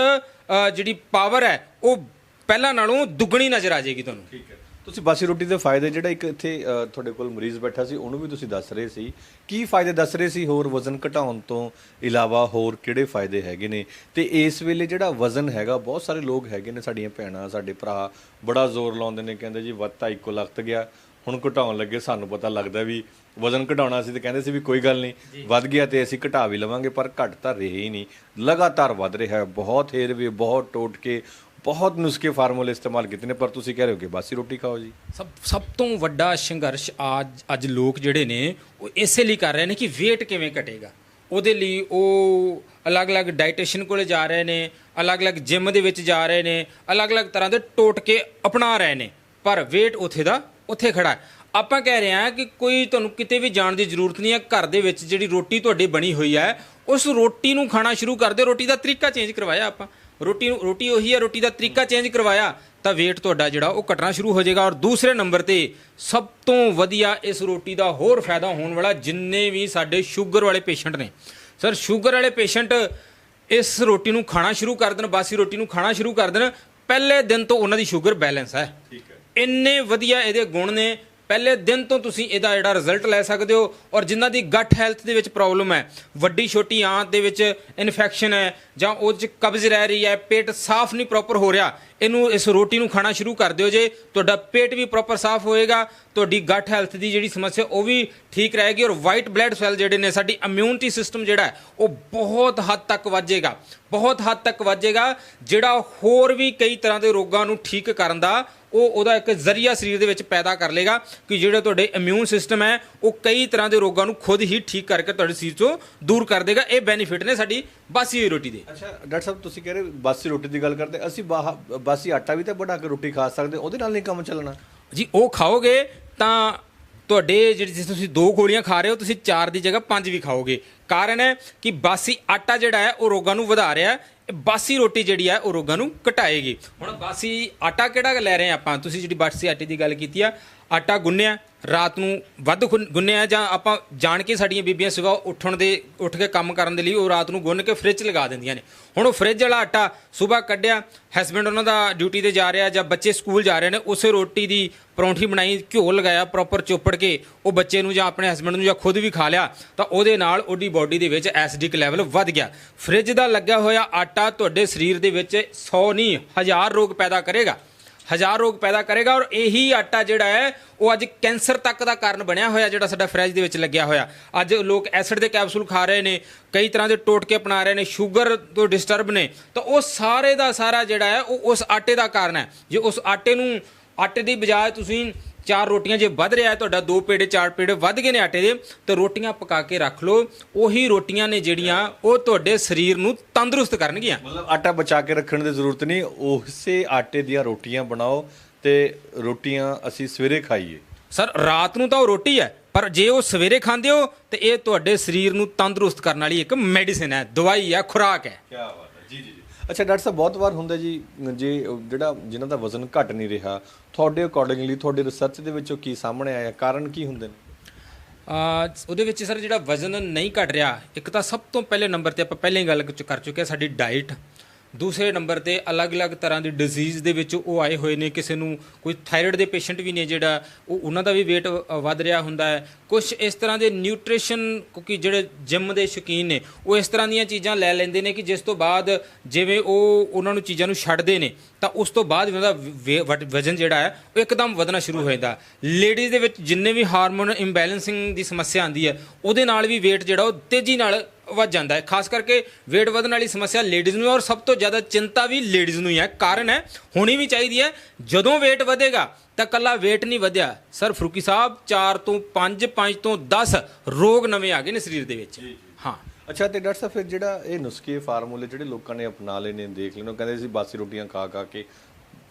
ਜਿਹੜੀ ਪਾਵਰ ਹੈ, ਉਹ ਪਹਿਲਾਂ ਨਾਲੋਂ ਦੁੱਗਣੀ ਨਜ਼ਰ ਆ ਜਾਏਗੀ ਤੁਹਾਨੂੰ। ਠੀਕ ਹੈ। ਤੁਸੀਂ ਬਾਸੀ ਰੋਟੀ ਦੇ ਫਾਇਦੇ ਜਿਹੜਾ ਇੱਕ ਇੱਥੇ ਤੁਹਾਡੇ ਕੋਲ ਮਰੀਜ਼ ਬੈਠਾ ਸੀ, ਉਹਨੂੰ ਵੀ ਤੁਸੀਂ ਦੱਸ ਰਹੇ ਸੀ। ਕੀ ਫਾਇਦੇ ਦੱਸ ਰਹੇ ਸੀ ਹੋਰ ਵਜ਼ਨ ਘਟਾਉਣ ਤੋਂ ਇਲਾਵਾ ਹੋਰ ਕਿਹੜੇ ਫਾਇਦੇ ਹੈਗੇ ਨੇ? ਤੇ ਇਸ ਵੇਲੇ ਜਿਹੜਾ ਵਜ਼ਨ ਹੈਗਾ, ਬਹੁਤ ਸਾਰੇ ਲੋਕ ਹੈਗੇ ਨੇ, ਸਾਡੀਆਂ ਭੈਣਾਂ, ਸਾਡੇ ਭਰਾ, ਬੜਾ ਜ਼ੋਰ ਲਾਉਂਦੇ ਨੇ, ਕਹਿੰਦੇ ਜੀ, ਵੱਧ ਤਾਂ ਇੱਕੋ ਲਖਤ ਗਿਆ, ਹੁਣ ਘਟਾਉਣ ਲੱਗੇ, ਸਾਨੂੰ ਪਤਾ ਲੱਗਦਾ ਵੀ ਵਜ਼ਨ ਘਟਾਉਣਾ ਸੀ ਤੇ ਕਹਿੰਦੇ ਸੀ ਵੀ ਕੋਈ ਗੱਲ ਨਹੀਂ ਵੱਧ ਗਿਆ ਤੇ ਅਸੀਂ ਘਟਾ ਵੀ ਲਵਾਂਗੇ ਪਰ ਘਟ ਤਾਂ ਰਹੇ ਹੀ ਨਹੀਂ। ਲਗਾਤਾਰ ਵੱਧ ਰਿਹਾ ਹੈ ਬਹੁਤ ਹੇਰਵੇ ਬਹੁਤ ਟੋਟਕੇ ਬਹੁਤ ਨੁਸਖੇ ਫਾਰਮੂਲੇ ਇਸਤੇਮਾਲ ਕੀਤੇ ਨੇ ਪਰ ਤੁਸੀਂ ਕਹਿ ਰਹੇ ਹੋ ਕਿ ਬਾਸੀ ਰੋਟੀ ਖਾਓ ਜੀ। ਸਭ ਸਭ ਤੋਂ ਵੱਡਾ ਸੰਘਰਸ਼ ਅੱਜ ਅੱਜ ਲੋਕ ਜਿਹੜੇ ਨੇ ਉਹ ਇਸੇ ਲਈ ਕਰ ਰਹੇ ਨੇ ਕਿ weight ਕਿਵੇਂ ਘਟੇਗਾ। ਉਹਦੇ ਲਈ ਉਹ ਅਲੱਗ-ਅਲੱਗ ਡਾਈਟੀਸ਼ੀਅਨ ਕੋਲੇ ਜਾ ਰਹੇ ਨੇ ਅਲੱਗ-ਅਲੱਗ ਜਿਮ ਦੇ ਵਿੱਚ ਜਾ ਰਹੇ ਨੇ ਅਲੱਗ-ਅਲੱਗ ਤਰ੍ਹਾਂ ਦੇ ਟੋਟਕੇ ਅਪਣਾ ਰਹੇ ਨੇ। ਪਰ weight ਉੱਥੇ ਦਾ ਉੱਥੇ ਖੜਾ ਹੈ। ਆਪਾਂ ਕਹਿ ਰਹੇ ਹਾਂ ਕਿ ਕੋਈ ਤੁਹਾਨੂੰ ਕਿਤੇ ਵੀ ਜਾਣ ਦੀ ਜ਼ਰੂਰਤ ਨਹੀਂ ਹੈ ਘਰ ਦੇ ਵਿੱਚ ਜਿਹੜੀ ਰੋਟੀ ਤੁਹਾਡੀ ਬਣੀ ਹੋਈ ਹੈ ਉਸ ਰੋਟੀ ਨੂੰ ਖਾਣਾ ਸ਼ੁਰੂ ਕਰ ਦਿਓ। ਰੋਟੀ ਦਾ ਤਰੀਕਾ ਚੇਂਜ ਕਰਵਾਇਆ ਆਪਾਂ। ਰੋਟੀ ਨੂੰ ਰੋਟੀ ਉਹੀ ਹੈ ਰੋਟੀ ਦਾ ਤਰੀਕਾ ਚੇਂਜ ਕਰਵਾਇਆ ਤਾਂ weight ਤੁਹਾਡਾ ਜਿਹੜਾ ਉਹ ਘਟਣਾ ਸ਼ੁਰੂ ਹੋ ਜਾਏਗਾ। ਔਰ ਦੂਸਰੇ ਨੰਬਰ ਤੇ ਸਭ ਤੋਂ ਵਧੀਆ ਇਸ ਰੋਟੀ ਦਾ ਹੋਰ ਫਾਇਦਾ ਹੋਣ ਵਾਲਾ ਜਿੰਨੇ ਵੀ ਸਾਡੇ ਸ਼ੂਗਰ ਵਾਲੇ ਪੇਸ਼ੈਂਟ ਨੇ। ਸਰ ਸ਼ੂਗਰ ਵਾਲੇ ਪੇਸ਼ੈਂਟ ਇਸ ਰੋਟੀ ਨੂੰ ਖਾਣਾ ਸ਼ੁਰੂ ਕਰ ਦੇਣ ਬਾਸੀ ਰੋਟੀ ਨੂੰ ਖਾਣਾ ਸ਼ੁਰੂ ਕਰ ਦੇਣ ਪਹਿਲੇ ਦਿਨ ਤੋਂ ਉਹਨਾਂ ਦੀ ਸ਼ੂਗਰ ਬੈਲੈਂਸ ਹੈ। ਠੀਕ ਹੈ। ਇੰਨੇ ਵਧੀਆ ਇਹਦੇ ਗੁਣ ਨੇ ਪਹਿਲੇ ਦਿਨ ਤੋਂ ਤੁਸੀਂ ਇਹਦਾ ਜਿਹੜਾ ਰਿਜ਼ਲਟ ਲੈ ਸਕਦੇ ਹੋ ਔਰ ਜਿਨ੍ਹਾਂ ਦੀ ਗੱਟ ਹੈਲਥ ਦੇ ਵਿੱਚ ਪ੍ਰੋਬਲਮ ਹੈ, ਵੱਡੀ ਛੋਟੀ ਆਂਤ ਦੇ ਵਿੱਚ ਇਨਫੈਕਸ਼ਨ ਹੈ ਜਾਂ ਉਹ 'ਚ ਕਬਜ਼ ਰਹਿ ਰਹੀ ਹੈ, ਪੇਟ ਸਾਫ਼ ਨਹੀਂ ਪ੍ਰੋਪਰ ਹੋ ਰਿਹਾ, ਇਹਨੂੰ ਇਸ ਰੋਟੀ ਨੂੰ ਖਾਣਾ ਸ਼ੁਰੂ ਕਰ ਦਿਓ ਜੇ, ਤੁਹਾਡਾ ਪੇਟ ਵੀ ਪ੍ਰੋਪਰ ਸਾਫ਼ ਹੋਏਗਾ, ਤੁਹਾਡੀ ਗੱਟ ਹੈਲਥ ਦੀ ਜਿਹੜੀ ਸਮੱਸਿਆ ਉਹ ਵੀ ਠੀਕ ਰਹੇਗੀ ਔਰ ਵਾਈਟ ਬਲੱਡ ਸੈੱਲ ਜਿਹੜੇ ਨੇ, ਸਾਡੀ ਇਮਿਊਨਿਟੀ ਸਿਸਟਮ ਜਿਹੜਾ ਉਹ ਬਹੁਤ ਹੱਦ ਤੱਕ ਵੱਜੇਗਾ ਬਹੁਤ ਹੱਦ ਤੱਕ ਵੱਜੇਗਾ ਜਿਹੜਾ ਹੋਰ ਵੀ ਕਈ ਤਰ੍ਹਾਂ ਦੇ ਰੋਗਾਂ ਨੂੰ ਠੀਕ ਕਰਨ ਦਾ ਉਹ ਉਹਦਾ ਇੱਕ ਜ਼ਰੀਆ ਸਰੀਰ ਦੇ ਵਿੱਚ ਪੈਦਾ ਕਰ ਲੇਗਾ ਕਿ ਜਿਹੜੇ ਤੁਹਾਡੇ ਇਮਿਊਨ ਸਿਸਟਮ ਹੈ ਉਹ ਕਈ ਤਰ੍ਹਾਂ ਦੇ ਰੋਗਾਂ ਨੂੰ ਖੁਦ ਹੀ ਠੀਕ ਕਰਕੇ ਤੁਹਾਡੇ ਸਰੀਰ ਤੋਂ ਦੂਰ ਕਰ ਦੇਗਾ। ਇਹ ਬੈਨੀਫਿਟ ਨੇ ਸਾਡੀ ਬਾਸੀ ਹੋਈ ਰੋਟੀ ਦੇ। ਅੱਛਾ ਡਾਕਟਰ ਸਾਹਿਬ ਤੁਸੀਂ ਕਹਿ ਰਹੇ ਬਾਸੀ ਰੋਟੀ ਦੀ ਗੱਲ ਕਰਦੇ ਅਸੀਂ ਬਾਸੀ ਆਟਾ ਵੀ ਤਾਂ ਬਣਾ ਕੇ ਰੋਟੀ ਖਾ ਸਕਦੇ ਉਹਦੇ ਨਾਲ ਨਹੀਂ ਕੰਮ ਚੱਲਣਾ। ਜੀ ਉਹ ਖਾਓਗੇ ਤਾਂ ਤੁਹਾਡੇ ਜਿਹੜੀ ਜਿਸ ਤੁਸੀਂ ਦੋ ਗੋਲੀਆਂ ਖਾ ਰਹੇ ਹੋ ਤੁਸੀਂ ਚਾਰ ਦੀ ਜਗ੍ਹਾ ਪੰਜ ਵੀ ਖਾਓਗੇ। ਕਾਰਨ ਹੈ ਕਿ ਬਾਸੀ ਆਟਾ ਜਿਹੜਾ ਹੈ ਉਹ ਰੋਗਾਂ ਨੂੰ ਵਧਾ ਰਿਹਾ ਬਾਸੀ ਰੋਟੀ ਜਿਹੜੀ ਆ ਉਹ ਰੋਗਾਂ ਨੂੰ ਘਟਾਏਗੀ। ਹੁਣ ਬਾਸੀ ਆਟਾ ਕਿਹੜਾ ਲੈ ਰਹੇ ਹਾਂ ਆਪਾਂ? ਤੁਸੀਂ ਜਿਹੜੀ ਬਾਸੀ ਆਟੇ ਦੀ ਗੱਲ ਕੀਤੀ ਆ, ਆਟਾ ਗੁੰਨਿਆ ਰਾਤ ਨੂੰ ਵੱਧ ਗੁੰਨ- ਗੁੰਨਿਆ ਜਾਂ ਆਪਾਂ ਜਾਣ ਕੇ ਸਾਡੀਆਂ ਬੀਬੀਆਂ ਸਵੇਰ ਉੱਠਣ ਦੇ, ਉੱਠ ਕੇ ਕੰਮ ਕਰਨ ਦੇ ਲਈ ਉਹ ਰਾਤ ਨੂੰ ਗੁੰਨ ਕੇ ਫ੍ਰਿਜ ਲਗਾ ਦਿੰਦੀਆਂ ਨੇ। ਹੁਣ ਉਹ ਫ੍ਰਿਜ ਵਾਲਾ ਆਟਾ ਸਵੇਰ ਕੱਢਿਆ ਹਸਬੰਡ ਉਹਨਾਂ ਦਾ ਡਿਊਟੀ ਤੇ ਜਾ ਰਿਹਾ ਜਾਂ ਬੱਚੇ ਸਕੂਲ ਜਾ ਰਹੇ ਨੇ, ਉਸੇ ਰੋਟੀ ਦੀ ਪਰੌਂਠੀ ਬਣਾਈ, ਘਿਓ ਲਗਾਇਆ ਪ੍ਰੋਪਰ ਚੋਪੜ ਕੇ ਉਹ ਬੱਚੇ ਨੂੰ ਜਾਂ ਆਪਣੇ ਹਸਬੰਡ ਨੂੰ ਜਾਂ ਖੁਦ ਵੀ ਖਾ ਲਿਆ, ਤਾਂ ਉਹਦੇ ਨਾਲ ਉਹਦੀ ਬਾਡੀ ਦੇ ਵਿੱਚ ਐਸਿਡਿਕ ਲੈਵਲ ਵੱਧ ਗਿਆ। ਫ੍ਰਿਜ ਦਾ ਲੱਗਿਆ ਹੋਇਆ ਆਟਾ ਤੁਹਾਡੇ ਸਰੀਰ ਦੇ ਵਿੱਚ 100 ਨਹੀਂ, ਹਜ਼ਾਰ ਰੋਗ ਪੈਦਾ ਕਰੇਗਾ। ਹਜ਼ਾਰ ਰੋਗ ਪੈਦਾ ਕਰੇਗਾ ਔਰ ਇਹੀ ਆਟਾ ਜਿਹੜਾ ਹੈ, ਉਹ ਅੱਜ ਕੈਂਸਰ ਤੱਕ ਦਾ ਕਾਰਨ ਬਣਿਆ ਹੋਇਆ ਜਿਹੜਾ ਸਾਡਾ ਫ੍ਰਿਜ ਦੇ ਵਿੱਚ ਲੱਗਿਆ ਹੋਇਆ। ਅੱਜ ਲੋਕ ਐਸਿਡ ਦੇ ਕੈਪਸੂਲ ਖਾ ਰਹੇ ਨੇ, ਕਈ ਤਰ੍ਹਾਂ ਦੇ ਟੋਟਕੇ ਅਪਣਾ ਰਹੇ ਨੇ, ਸ਼ੂਗਰ ਤੋਂ ਡਿਸਟਰਬ ਨੇ। ਤਾਂ ਉਹ ਸਾਰੇ ਦਾ ਸਾਰਾ ਜਿਹੜਾ ਹੈ, ਉਹ ਉਸ ਆਟੇ ਦਾ ਕਾਰਨ ਹੈ। ਜੇ ਉਸ ਆਟੇ ਨੂੰ, ਆਟੇ ਦੀ ਬਜਾਏ ਤੁਸੀਂ ਚਾਰ ਰੋਟੀਆਂ ਜੇ ਵੱਧ ਰਿਹਾ ਹੈ ਤੁਹਾਡਾ ਦੋ ਪੇੜੇ ਚਾਰ ਪੇੜੇ ਵੱਧ ਗਏ ਨੇ ਆਟੇ ਦੇ ਤੇ ਰੋਟੀਆਂ ਪਕਾ ਕੇ ਰੱਖ ਲਓ। ਉਹੀ ਰੋਟੀਆਂ ਨੇ ਜਿਹੜੀਆਂ ਉਹ ਤੁਹਾਡੇ ਸਰੀਰ ਨੂੰ ਤੰਦਰੁਸਤ ਕਰਨਗੀਆਂ। ਮਤਲਬ ਆਟਾ ਬਚਾ ਕੇ ਰੱਖਣ ਦੀ ਜ਼ਰੂਰਤ ਨਹੀਂ ਉਸੇ ਆਟੇ ਦੀਆਂ ਰੋਟੀਆਂ ਬਣਾਓ ਤੇ ਰੋਟੀਆਂ ਅਸੀਂ ਸਵੇਰੇ ਖਾਈਏ। ਸਰ ਰਾਤ ਨੂੰ ਤਾਂ ਉਹ ਰੋਟੀ ਹੈ ਪਰ ਜੇ ਉਹ ਸਵੇਰੇ ਖਾਂਦੇ ਹੋ ਤੇ ਇਹ ਤੁਹਾਡੇ ਸਰੀਰ ਨੂੰ ਤੰਦਰੁਸਤ ਕਰਨ ਵਾਲੀ ਇੱਕ ਮੈਡੀਸਿਨ ਹੈ ਦਵਾਈ ਹੈ ਖੁਰਾਕ ਹੈ। ਕੀ ਬਾਤ ਅੱਛਾ, ਡਾਕਟਰ ਸਾਹਿਬ, ਬਹੁਤ ਵਾਰ ਹੁੰਦਾ ਜੀ, ਜੇ ਜਿਹੜਾ ਜਿਨ੍ਹਾਂ ਦਾ ਵਜ਼ਨ ਘਟ ਨਹੀਂ ਰਿਹਾ, ਤੁਹਾਡੇ ਅਕੋਰਡਿੰਗਲੀ ਤੁਹਾਡੇ ਰਿਸਰਚ ਦੇ ਵਿੱਚੋਂ ਕੀ ਸਾਹਮਣੇ ਆਇਆ, ਕਾਰਨ ਕੀ ਹੁੰਦੇ ਨੇ? ਉਹਦੇ ਵਿੱਚ ਸਰ ਜਿਹੜਾ ਵਜ਼ਨ ਨਹੀਂ ਘਟ ਰਿਹਾ, ਇੱਕ ਤਾਂ ਸਭ ਤੋਂ ਪਹਿਲੇ ਨੰਬਰ ਤੇ ਆਪਾਂ ਪਹਿਲਾਂ ਹੀ ਗੱਲ ਕਰ ਚੁੱਕੇ ਹਾਂ, ਸਾਡੀ ਡਾਈਟ ਦੂਸਰੇ ਨੰਬਰ ਤੇ ਅਲੱਗ-ਅਲੱਗ ਤਰ੍ਹਾਂ ਦੀ ਡਿਜ਼ੀਜ਼ ਦੇ ਵਿੱਚ ਉਹ ਆਏ ਹੋਏ ਨੇ, ਕਿਸੇ ਨੂੰ ਕੋਈ ਥਾਇਰਾਇਡ ਦੇ ਪੇਸ਼ੈਂਟ ਵੀ ਨੇ ਜਿਹੜਾ, ਉਹ ਉਹਨਾਂ ਦਾ ਵੀ weight ਵੱਧ ਰਿਹਾ ਹੁੰਦਾ ਹੈ। ਕੁਝ ਇਸ ਤਰ੍ਹਾਂ ਦੇ ਨਿਊਟ੍ਰੀਸ਼ਨ ਕਿਉਂਕਿ ਜਿਹੜੇ ਜਿਮ ਦੇ ਸ਼ੌਕੀਨ ਨੇ, ਉਹ ਇਸ ਤਰ੍ਹਾਂ ਦੀਆਂ ਚੀਜ਼ਾਂ ਲੈ ਲੈਂਦੇ ਨੇ ਕਿ ਜਿਸ ਤੋਂ ਬਾਅਦ ਜਿਵੇਂ ਉਹ ਉਹਨਾਂ ਨੂੰ ਚੀਜ਼ਾਂ ਨੂੰ ਛੱਡਦੇ ਨੇ, ਤਾਂ ਉਸ ਤੋਂ ਬਾਅਦ ਉਹਨਾਂ ਦਾ ਵੇ- ਵਜ਼ਨ ਜਿਹੜਾ ਹੈ, ਉਹ ਇੱਕਦਮ ਵਧਣਾ ਸ਼ੁਰੂ ਹੋ ਜਾਂਦਾ। ਲੇਡੀਜ਼ ਦੇ ਵਿੱਚ ਜਿੰਨੇ ਵੀ ਹਾਰਮੋਨ ਇੰਬੈਲੈਂਸਿੰਗ ਦੀ ਸਮੱਸਿਆ ਆਉਂਦੀ ਹੈ, ਉਹਦੇ ਨਾਲ ਵੀ weight ਜਿਹੜਾ ਉਹ ਤੇਜ਼ੀ ਨਾਲ ਵੱਧ ਜਾਂਦਾ ਹੈ। ਖਾਸ ਕਰਕੇ weight ਵਧਣ ਵਾਲੀ ਸਮੱਸਿਆ ਲੇਡੀਜ਼ ਨੂੰ ਹੈ ਔਰ ਸਭ ਤੋਂ ਜ਼ਿਆਦਾ ਚਿੰਤਾ ਵੀ ਲੇਡੀਜ਼ ਨੂੰ ਹੀ ਹੈ। ਕਾਰਨ ਹੈ ਹੋਣੀ ਵੀ ਚਾਹੀਦੀ ਹੈ ਜਦੋਂ weight ਵਧੇਗਾ ਤਾਂ ਕੱਲਾ weight ਨਹੀਂ ਵਧਿਆ। ਸਰ ਫਰੂਕੀ ਸਾਹਿਬ 4 ਤੋਂ 5 5 ਤੋਂ 10 ਰੋਗ ਨਵੇਂ ਆ ਗਏ ਨੇ ਸਰੀਰ ਦੇ ਵਿੱਚ। ਹਾਂ। ਅੱਛਾ ਤੇ ਡਾਕਟਰ ਸਾਹਿਬ ਫਿਰ ਜਿਹੜਾ ਇਹ ਨੁਸਖੇ ਫਾਰਮੂਲੇ ਜਿਹੜੇ ਲੋਕਾਂ ਨੇ ਅਪਣਾ ਲਏ ਨੇ ਦੇਖ ਲੈਣੋ ਕਹਿੰਦੇ ਸੀ ਬਾਸੀ ਰੋਟੀਆਂ ਖਾ ਖਾ ਕੇ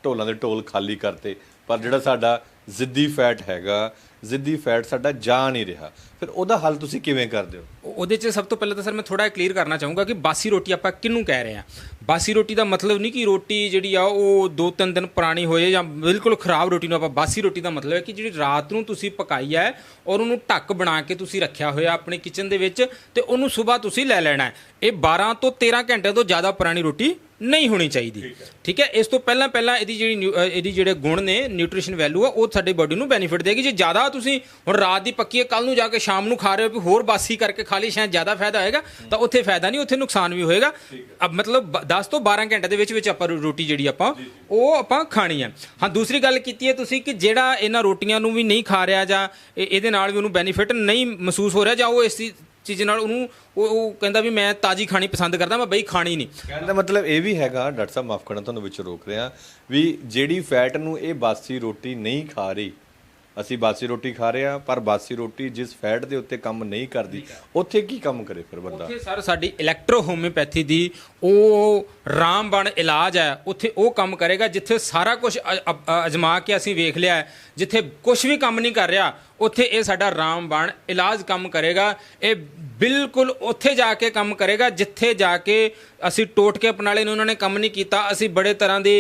ਢੋਲਾਂ ਦੇ ਢੋਲ ਖਾਲੀ ਕਰਤੇ ਪਰ ਜਿਹੜਾ ਸਾਡਾ ਜ਼ਿੱਦੀ ਫੈਟ ਹੈਗਾ, ਜ਼ਿੱਦੀ ਫੈਟ ਸਾਡਾ ਜਾ ਨਹੀਂ ਰਿਹਾ। ਫਿਰ ਉਹਦਾ ਹੱਲ ਤੁਸੀਂ ਕਿਵੇਂ ਕਰਦੇ ਹੋ? ਉਹਦੇ 'ਚ ਸਭ ਤੋਂ ਪਹਿਲਾਂ ਤਾਂ ਸਰ ਮੈਂ ਥੋੜਾ ਕਲੀਅਰ ਕਰਨਾ ਚਾਹੂੰਗਾ ਕਿ ਬਾਸੀ ਰੋਟੀ ਆਪਾਂ ਕਿਹਨੂੰ ਕਹਿ ਰਹੇ ਹਾਂ? ਬਾਸੀ ਰੋਟੀ ਦਾ ਮਤਲਬ ਨਹੀਂ ਕਿ ਰੋਟੀ ਜਿਹੜੀ ਆ ਉਹ ਦੋ ਤਿੰਨ ਦਿਨ ਪੁਰਾਣੀ ਹੋਏ ਜਾਂ ਬਿਲਕੁਲ ਖਰਾਬ ਰੋਟੀ ਨੂੰ ਆਪਾਂ ਬਾਸੀ ਰੋਟੀ ਦਾ ਮਤਲਬ ਹੈ ਕਿ ਜਿਹੜੀ ਰਾਤ ਨੂੰ ਤੁਸੀਂ ਪਕਾਈ ਹੈ ਔਰ ਉਹਨੂੰ ਢੱਕ ਬਣਾ ਕੇ ਤੁਸੀਂ ਰੱਖਿਆ ਹੋਇਆ ਆਪਣੇ ਕਿਚਨ ਦੇ ਵਿੱਚ ਤੇ ਉਹਨੂੰ ਸਵੇਰ ਤੁਸੀਂ ਲੈ ਲੈਣਾ ਹੈ। ਇਹ 12 ਤੋਂ 13 ਘੰਟੇ ਤੋਂ ਜ਼ਿਆਦਾ ਪੁਰਾਣੀ ਰੋਟੀ ਨਹੀਂ ਹੋਣੀ ਚਾਹੀਦੀ। ਠੀਕ ਹੈ। ਇਸ ਤੋਂ ਪਹਿਲਾਂ ਪਹਿਲਾਂ ਇਹਦੀ ਜਿਹੜੀ ਇਹਦੀ ਜਿਹੜੇ ਗੁਣ ਨੇ ਨਿਊਟ੍ਰੀਸ਼ਨ ਵੈਲਿਊ ਆ ਉਹ ਸਾਡੀ ਬਾਡੀ ਨੂੰ ਬੈਨੀਫਿਟ ਦੇਗੀ। ਜੇ ਜ਼ਿਆਦਾ ਤੁਸੀਂ ਹੁਣ ਰਾਤ ਦੀ ਪੱਕੀ ਹੈ ਕੱਲ ਨੂੰ ਜਾ ਕੇ ਸ਼ਾਮ ਨੂੰ ਖਾ ਰਹੇ ਹੋ ਵੀ ਹੋਰ ਬਾਸੀ ਕਰਕੇ ਖਾ ਲਈ ਸ਼ਾਇਦ ਜ਼ਿਆਦਾ ਫਾਇਦਾ ਹੋਏਗਾ ਤਾਂ ਉੱਥੇ ਫਾਇਦਾ ਨਹੀਂ ਉੱਥੇ ਨੁਕਸਾਨ ਵੀ ਹੋਏਗਾ। ਅਬ ਮਤਲਬ ਬ- 10 ਤੋਂ 12 ਘੰਟੇ ਦੇ ਵਿੱਚ ਵਿੱਚ ਆਪਾਂ ਰੋਟੀ ਜਿਹੜੀ ਆਪਾਂ ਉਹ ਆਪਾਂ ਖਾਣੀ ਹੈ। ਹਾਂ ਦੂਸਰੀ ਗੱਲ ਕੀਤੀ ਹੈ ਤੁਸੀਂ ਕਿ ਜਿਹੜਾ ਇਹਨਾਂ ਰੋਟੀਆਂ ਨੂੰ ਵੀ ਨਹੀਂ ਖਾ ਰਿਹਾ ਜਾਂ ਇਹ- ਇਹਦੇ ਨਾਲ ਵੀ ਉਹਨੂੰ ਬੈਨੀਫਿਟ ਨਹੀਂ ਮਹਿਸੂਸ ਹੋ ਰਿਹਾ ਜਾਂ ਉਹ ਇਸ ਚੀਜ਼- ਨਾਲ ਉਹਨੂੰ ਉਹ ਉਹ ਕਹਿੰਦਾ ਵੀ ਮੈਂ ਤਾਜੀ ਖਾਣੀ ਪਸੰਦ ਕਰਦਾ ਮੈਂ ਬਈ ਖਾਣੀ ਨਹੀਂ। ਕਹਿਣ ਦਾ ਮਤਲਬ ਇਹ ਵੀ ਹੈਗਾ ਡਾਕਟਰ ਸਾਹਿਬ ਮਾਫ ਕਰਨਾ ਤੁਹਾਨੂੰ ਵਿੱਚ ਰੋਕ ਰਿਹਾ ਵੀ ਜਿਹੜੀ ਫੈਟ ਨੂੰ ਇਹ ਬਾਸੀ ਰੋਟੀ ਨਹੀਂ ਖਾ ਰਹੀ ਅਸੀਂ ਬਾਸੀ ਰੋਟੀ ਖਾ ਰਹੇ ਹਾਂ ਪਰ ਬਾਸੀ ਰੋਟੀ ਜਿਸ ਫੈਟ ਦੇ ਉੱਤੇ ਕੰਮ ਨਹੀਂ ਕਰਦੀ ਉੱਥੇ ਕੀ ਕੰਮ ਕਰੇ ਫਿਰ ਬੰਦਾ? ਉੱਥੇ ਸਰ ਸਾਡੀ ਇਲੈਕਟ੍ਰੋ ਹੋਮਿਓਪੈਥੀ ਦੀ ਉਹ ਰਾਮਬਣ ਇਲਾਜ ਹੈ ਉੱਥੇ ਉਹ ਕੰਮ ਕਰੇਗਾ ਜਿੱਥੇ ਸਾਰਾ ਕੁਝ ਅਜਮਾ ਕੇ ਅਸੀਂ ਵੇਖ ਲਿਆ ਜਿੱਥੇ ਕੁਝ ਵੀ ਕੰਮ ਨਹੀਂ ਕਰ ਰਿਹਾ ਉੱਥੇ ਇਹ ਸਾਡਾ ਰਾਮਬਣ ਇਲਾਜ ਕੰਮ ਕਰੇਗਾ। ਇਹ ਬਿਲਕੁਲ ਉੱਥੇ ਜਾ ਕੇ ਕੰਮ ਕਰੇਗਾ ਜਿੱਥੇ ਜਾ ਕੇ ਅਸੀਂ ਟੋਟ ਕੇ ਅਪਣਾ ਲਏ ਨੇ ਉਹਨਾਂ ਨੇ ਕੰਮ ਨਹੀਂ ਕੀਤਾ। ਅਸੀਂ ਬੜੇ ਤਰ੍ਹਾਂ ਦੇ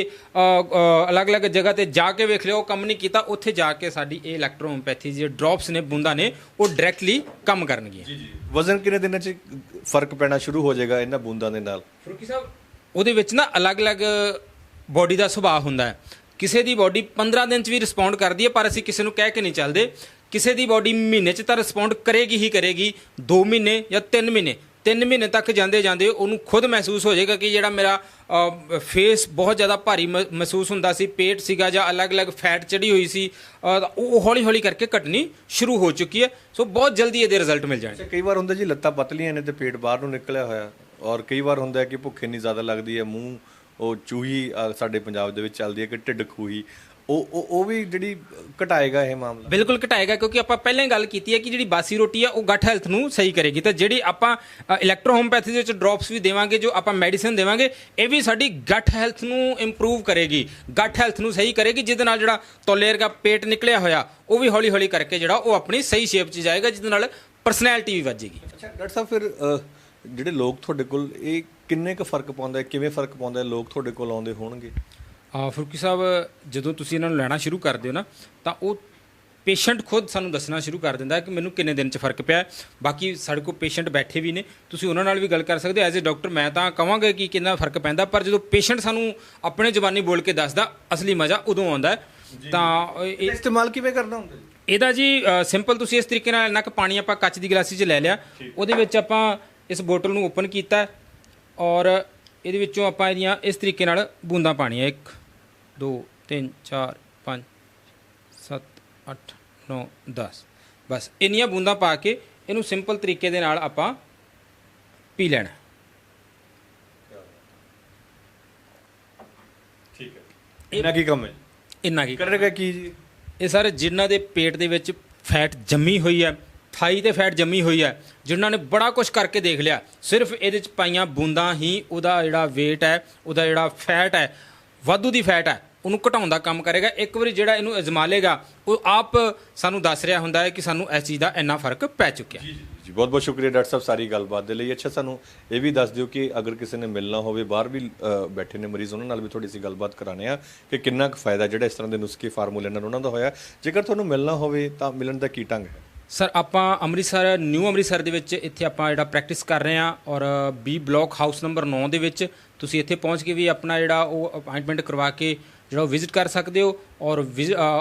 ਅਲੱਗ-ਅਲੱਗ ਜਗ੍ਹਾ ਤੇ ਜਾ ਕੇ ਵੇਖ ਲਿਆ ਉਹ ਕੰਮ ਨਹੀਂ ਕੀਤਾ। ਉੱਥੇ ਜਾ ਕੇ ਸਾਡੀ ਇਹ ਇਲੈਕਟ੍ਰੋ ਹੋਮਿਓਪੈਥੀ ਜਿਹੜੇ ਡ੍ਰੌਪਸ ਨੇ ਬੂੰਦਾਂ ਨੇ ਉਹ ਡਾਇਰੈਕਟਲੀ ਕੰਮ ਕਰਨਗੀਆਂ। ਵਜ਼ਨ ਕਿੰਨੇ ਦਿਨਾਂ 'ਚ ਫ਼ਰਕ ਪੈਣਾ ਸ਼ੁਰੂ ਹੋ ਜਾਏਗਾ ਇਹਨਾਂ ਬੂੰਦਾਂ ਦੇ ਨਾਲ? ਫਰੂਕੀ ਸਾਹਿਬ ਉਹਦੇ ਵਿੱਚ ਨਾ ਅਲੱਗ-ਅਲੱਗ ਬਾਡੀ ਦਾ ਸੁਭਾਅ ਹੁੰਦਾ ਹੈ। ਕਿਸੇ ਦੀ ਬਾਡੀ 15 ਦਿਨ ਚ ਵੀ ਰਿਸਪੌਂਡ ਕਰਦੀ ਹੈ ਪਰ ਅਸੀਂ ਕਿਸੇ ਨੂੰ ਕਹਿ ਕੇ ਨਹੀਂ ਚੱਲਦੇ। ਕਿਸੇ ਦੀ ਬਾਡੀ ਮਹੀਨੇ ਚ ਤਾਂ ਰਿਸਪੌਂਡ ਕਰੇਗੀ ਹੀ ਕਰੇਗੀ 2 ਮਹੀਨੇ ਜਾਂ 3 ਮਹੀਨੇ 3 ਮਹੀਨੇ ਤੱਕ ਜਾਂਦੇ ਜਾਂਦੇ ਉਹਨੂੰ ਖੁਦ ਮਹਿਸੂਸ ਹੋ ਜਾਏਗਾ ਕਿ ਜਿਹੜਾ ਮੇਰਾ ਫੇਸ ਬਹੁਤ ਜ਼ਿਆਦਾ ਭਾਰੀ ਮ- ਮਹਿਸੂਸ ਹੁੰਦਾ ਸੀ, ਪੇਟ ਸੀਗਾ ਜਾਂ ਅਲੱਗ-ਅਲੱਗ ਫੈਟ ਚੜੀ ਹੋਈ ਸੀ ਉਹ ਹੌਲੀ-ਹੌਲੀ ਕਰਕੇ ਘਟਣੀ ਸ਼ੁਰੂ ਹੋ ਚੁੱਕੀ ਹੈ। ਸੋ ਬਹੁਤ ਜਲਦੀ ਇਹਦੇ ਰਿਜ਼ਲਟ ਮਿਲ ਜਾਣਗੇ। ਕਈ ਵਾਰ ਹੁੰਦਾ ਜੀ ਲੱਤਾਂ ਪਤਲੀਆਂ ਨੇ ਤੇ ਪੇਟ ਬਾਹਰ ਨੂੰ ਨਿਕਲਿਆ ਹੋਇਆ, ਔਰ ਕਈ ਵਾਰ ਹੁੰਦਾ ਕਿ ਭੁੱਖ ਇੰਨੀ ਜ਼ਿਆਦਾ ਲੱਗਦੀ ਹੈ, ਮੂੰਹ ਉਹ ਚੂਹੀ ਸਾਡੇ ਪੰਜਾਬ ਦੇ ਵਿੱਚ ਚੱਲਦੀ ਹੈ ਕਿ ਢਿੱਡ ਖੂਹੀ ਉਹ ਉਹ ਉਹ ਵੀ ਜਿਹੜੀ ਘਟਾਏਗਾ ਇਹ ਮਾਮਲਾ? ਬਿਲਕੁਲ ਘਟਾਏਗਾ ਕਿਉਂਕਿ ਆਪਾਂ ਪਹਿਲਾਂ ਹੀ ਗੱਲ ਕੀਤੀ ਹੈ ਕਿ ਜਿਹੜੀ ਬਾਸੀ ਰੋਟੀ ਆ ਉਹ ਗੱਟ ਹੈਲਥ ਨੂੰ ਸਹੀ ਕਰੇਗੀ। ਤਾਂ ਜਿਹੜੀ ਆਪਾਂ ਇਲੈਕਟ੍ਰੋ ਹੋਮਪੈਥੀ ਦੇ ਵਿੱਚ ਡ੍ਰੌਪਸ ਵੀ ਦੇਵਾਂਗੇ ਜੋ ਆਪਾਂ ਮੈਡੀਸਿਨ ਦੇਵਾਂਗੇ ਇਹ ਵੀ ਸਾਡੀ ਗੱਟ ਹੈਲਥ ਨੂੰ ਇੰਪਰੂਵ ਕਰੇਗੀ। ਗੱਟ ਹੈਲਥ ਨੂੰ ਸਹੀ ਕਰੇਗੀ ਜਿਹਦੇ ਨਾਲ ਜਿਹੜਾ ਤੋਲੇਰ ਦਾ ਪੇਟ ਨਿਕਲਿਆ ਹੋਇਆ ਉਹ ਵੀ ਹੌਲੀ ਹੌਲੀ ਕਰਕੇ ਜਿਹੜਾ ਉਹ ਆਪਣੀ ਸਹੀ ਸ਼ੇਪ 'ਚ ਜਾਏਗਾ ਜਿਹਦੇ ਨਾਲ ਪਰਸਨੈਲਿਟੀ ਵੀ ਵੱਜੇਗੀ ਅੱਛਾ ਡਾਕਟਰ ਸਾਹਿਬ ਫਿਰ ਜਿਹੜੇ ਲੋਕ ਤੁਹਾਡੇ ਕੋਲ ਇਹ ਕਿੰਨੇ ਕੁ ਫ਼ਰਕ ਪਾਉਂਦਾ ਕਿਵੇਂ ਫ਼ਰਕ ਪਾਉਂਦਾ ਲੋਕ ਤੁਹਾਡੇ ਕੋਲ ਆਉਂਦੇ ਹੋਣਗੇ? ਫਰੂਕੀ ਸਾਹਿਬ ਜਦੋਂ ਤੁਸੀਂ ਇਹਨਾਂ ਨੂੰ ਲੈਣਾ ਸ਼ੁਰੂ ਕਰਦੇ ਹੋ ਨਾ ਤਾਂ ਉਹ ਪੇਸ਼ੈਂਟ ਖੁਦ ਸਾਨੂੰ ਦੱਸਣਾ ਸ਼ੁਰੂ ਕਰ ਦਿੰਦਾ ਹੈ ਕਿ ਮੈਨੂੰ ਕਿੰਨੇ ਦਿਨ ਚ ਫ਼ਰਕ ਪਿਆ ਹੈ। ਬਾਕੀ ਸਾਡੇ ਕੋਲ ਪੇਸ਼ੈਂਟ ਬੈਠੇ ਵੀ ਨੇ। ਤੁਸੀਂ ਉਹਨਾਂ ਨਾਲ ਵੀ ਗੱਲ ਕਰ ਸਕਦੇ ਐਜ਼ ਅ ਡਾਕਟਰ ਮੈਂ ਤਾਂ ਕਹਾਂਗਾ ਕਿ ਕਿੰਨਾ ਫ਼ਰਕ ਪੈਂਦਾ ਪਰ ਜਦੋਂ ਪੇਸ਼ੈਂਟ ਸਾਨੂੰ ਆਪਣੇ ਜ਼ਬਾਨੀ ਬੋਲ ਕੇ ਦੱਸਦਾ ਅਸਲੀ ਮਜ਼ਾ ਉਦੋਂ ਆਉਂਦਾ ਹੈ। ਤਾਂ ਇਹ- ਇਸਤੇਮਾਲ ਕਿਵੇਂ ਕਰਨਾ ਹੁੰਦਾ ਜੀ? ਇਹਦਾ ਜੀ ਸਿੰਪਲ ਤੁਸੀਂ ਇਸ ਤਰੀਕੇ ਨਾਲ ਇੰਨਾ ਕੁ ਪਾਣੀ ਆਪਾਂ ਕੱਚ ਦੀ ਗਲਾਸੀ 'ਚ ਲੈ ਲਿਆ। ਉਹਦੇ ਵਿੱਚ ਆਪਾਂ ਇਸ ਬੋਤਲ ਨੂੰ ਓਪਨ ਕੀਤਾ ਔਰ ਇਹਦੇ ਵਿੱਚੋਂ ਆਪਾਂ ਇਹਦੀਆਂ ਇਸ ਤਰੀਕੇ ਨਾਲ ਬੂੰਦਾਂ ਪਾਣੀਆਂ 1 2 3 4 5 7 8 9 10 ਬਸ ਇੰਨੀਆਂ ਬੂੰਦਾਂ ਪਾ ਕੇ ਇਹਨੂੰ ਸਿੰਪਲ ਤਰੀਕੇ ਦੇ ਨਾਲ ਆਪਾਂ ਪੀ ਲੈਣਾ। ਠੀਕ ਹੈ। ਕੀ ਕੰਮ ਹੈ ਇੰਨਾ ਕੀ ਕਰੇਗਾ ਕੀ ਜੀ? ਇਹ ਸਰ ਜਿਨ੍ਹਾਂ ਦੇ ਪੇਟ ਦੇ ਵਿੱਚ ਫੈਟ ਜੰਮੀ ਹੋਈ ਹੈ ਥਾਈ ਤੇ ਫੈਟ ਜੰਮੀ ਹੋਈ ਹੈ ਜਿਨ੍ਹਾਂ ਨੇ ਬੜਾ ਕੁਝ ਕਰਕੇ ਦੇਖ ਲਿਆ ਸਿਰਫ ਇਹਦੇ ਚ ਪਾਈਆਂ ਬੂੰਦਾਂ ਹੀ ਉਹਦਾ ਜਿਹੜਾ weight ਹੈ ਉਹਦਾ ਜਿਹੜਾ ਫੈਟ ਹੈ ਵਾਧੂ ਦੀ ਫੈਟ ਹੈ, ਉਹਨੂੰ ਘਟਾਉਣ ਦਾ ਕੰਮ ਕਰੇਗਾ। ਇੱਕ ਵਾਰੀ ਜਿਹੜਾ ਇਹਨੂੰ ਅਜ਼ਮਾ ਲੇਗਾ, ਉਹ ਆਪ ਸਾਨੂੰ ਦੱਸ ਰਿਹਾ ਹੁੰਦਾ ਹੈ ਕਿ ਸਾਨੂੰ ਇਸ ਚੀਜ਼ ਦਾ ਇੰਨਾ ਫ਼ਰਕ ਪੈ ਚੁੱਕਿਆ। ਜੀ ਬਹੁਤ ਬਹੁਤ ਸ਼ੁਕਰੀਆ ਡਾਕਟਰ ਸਾਹਿਬ ਸਾਰੀ ਗੱਲਬਾਤ ਦੇ ਲਈ। ਅੱਛਾ, ਸਾਨੂੰ ਇਹ ਵੀ ਦੱਸ ਦਿਓ ਕਿ ਅਗਰ ਕਿਸੇ ਨੇ ਮਿਲਣਾ ਹੋਵੇ, ਬਾਹਰ ਵੀ ਬੈਠੇ ਨੇ ਮਰੀਜ਼, ਉਹਨਾਂ ਨਾਲ ਵੀ ਥੋੜੀ ਸੀ ਗੱਲਬਾਤ ਕਰਾਣੇ ਆ ਕਿ ਕਿੰਨਾ ਕੁ ਫਾਇਦਾ ਜਿਹੜਾ ਇਸ ਤਰ੍ਹਾਂ ਦੇ ਨੁਸਖੇ ਫਾਰਮੂਲੇ ਨਾਲ ਉਹਨਾਂ ਦਾ ਹੋਇਆ। ਜੇਕਰ ਤੁਹਾਨੂੰ ਮਿਲਣਾ ਹੋਵੇ ਤਾਂ ਮਿਲਣ ਦਾ ਕੀ ਢੰਗ ਹੈ? ਸਰ, ਆਪਾਂ ਅੰਮ੍ਰਿਤਸਰ, ਨਿਊ ਅੰਮ੍ਰਿਤਸਰ ਦੇ ਵਿੱਚ ਇੱਥੇ ਆਪਾਂ ਜਿਹੜਾ ਪ੍ਰੈਕਟਿਸ ਕਰ ਰਹੇ ਹਾਂ ਔਰ ਬੀ ਬਲਾਕ ਹਾਊਸ ਨੰਬਰ 9 ਦੇ ਵਿੱਚ ਤੁਸੀਂ ਇੱਥੇ ਪਹੁੰਚ ਕੇ ਵੀ ਆਪਣਾ ਜਿਹੜਾ ਉਹ ਅਪਾਇੰਟਮੈਂਟ ਕਰਵਾ ਕੇ ਜਿਹੜਾ ਉਹ ਵਿਜ਼ਿਟ ਕਰ ਸਕਦੇ ਹੋ ਔਰ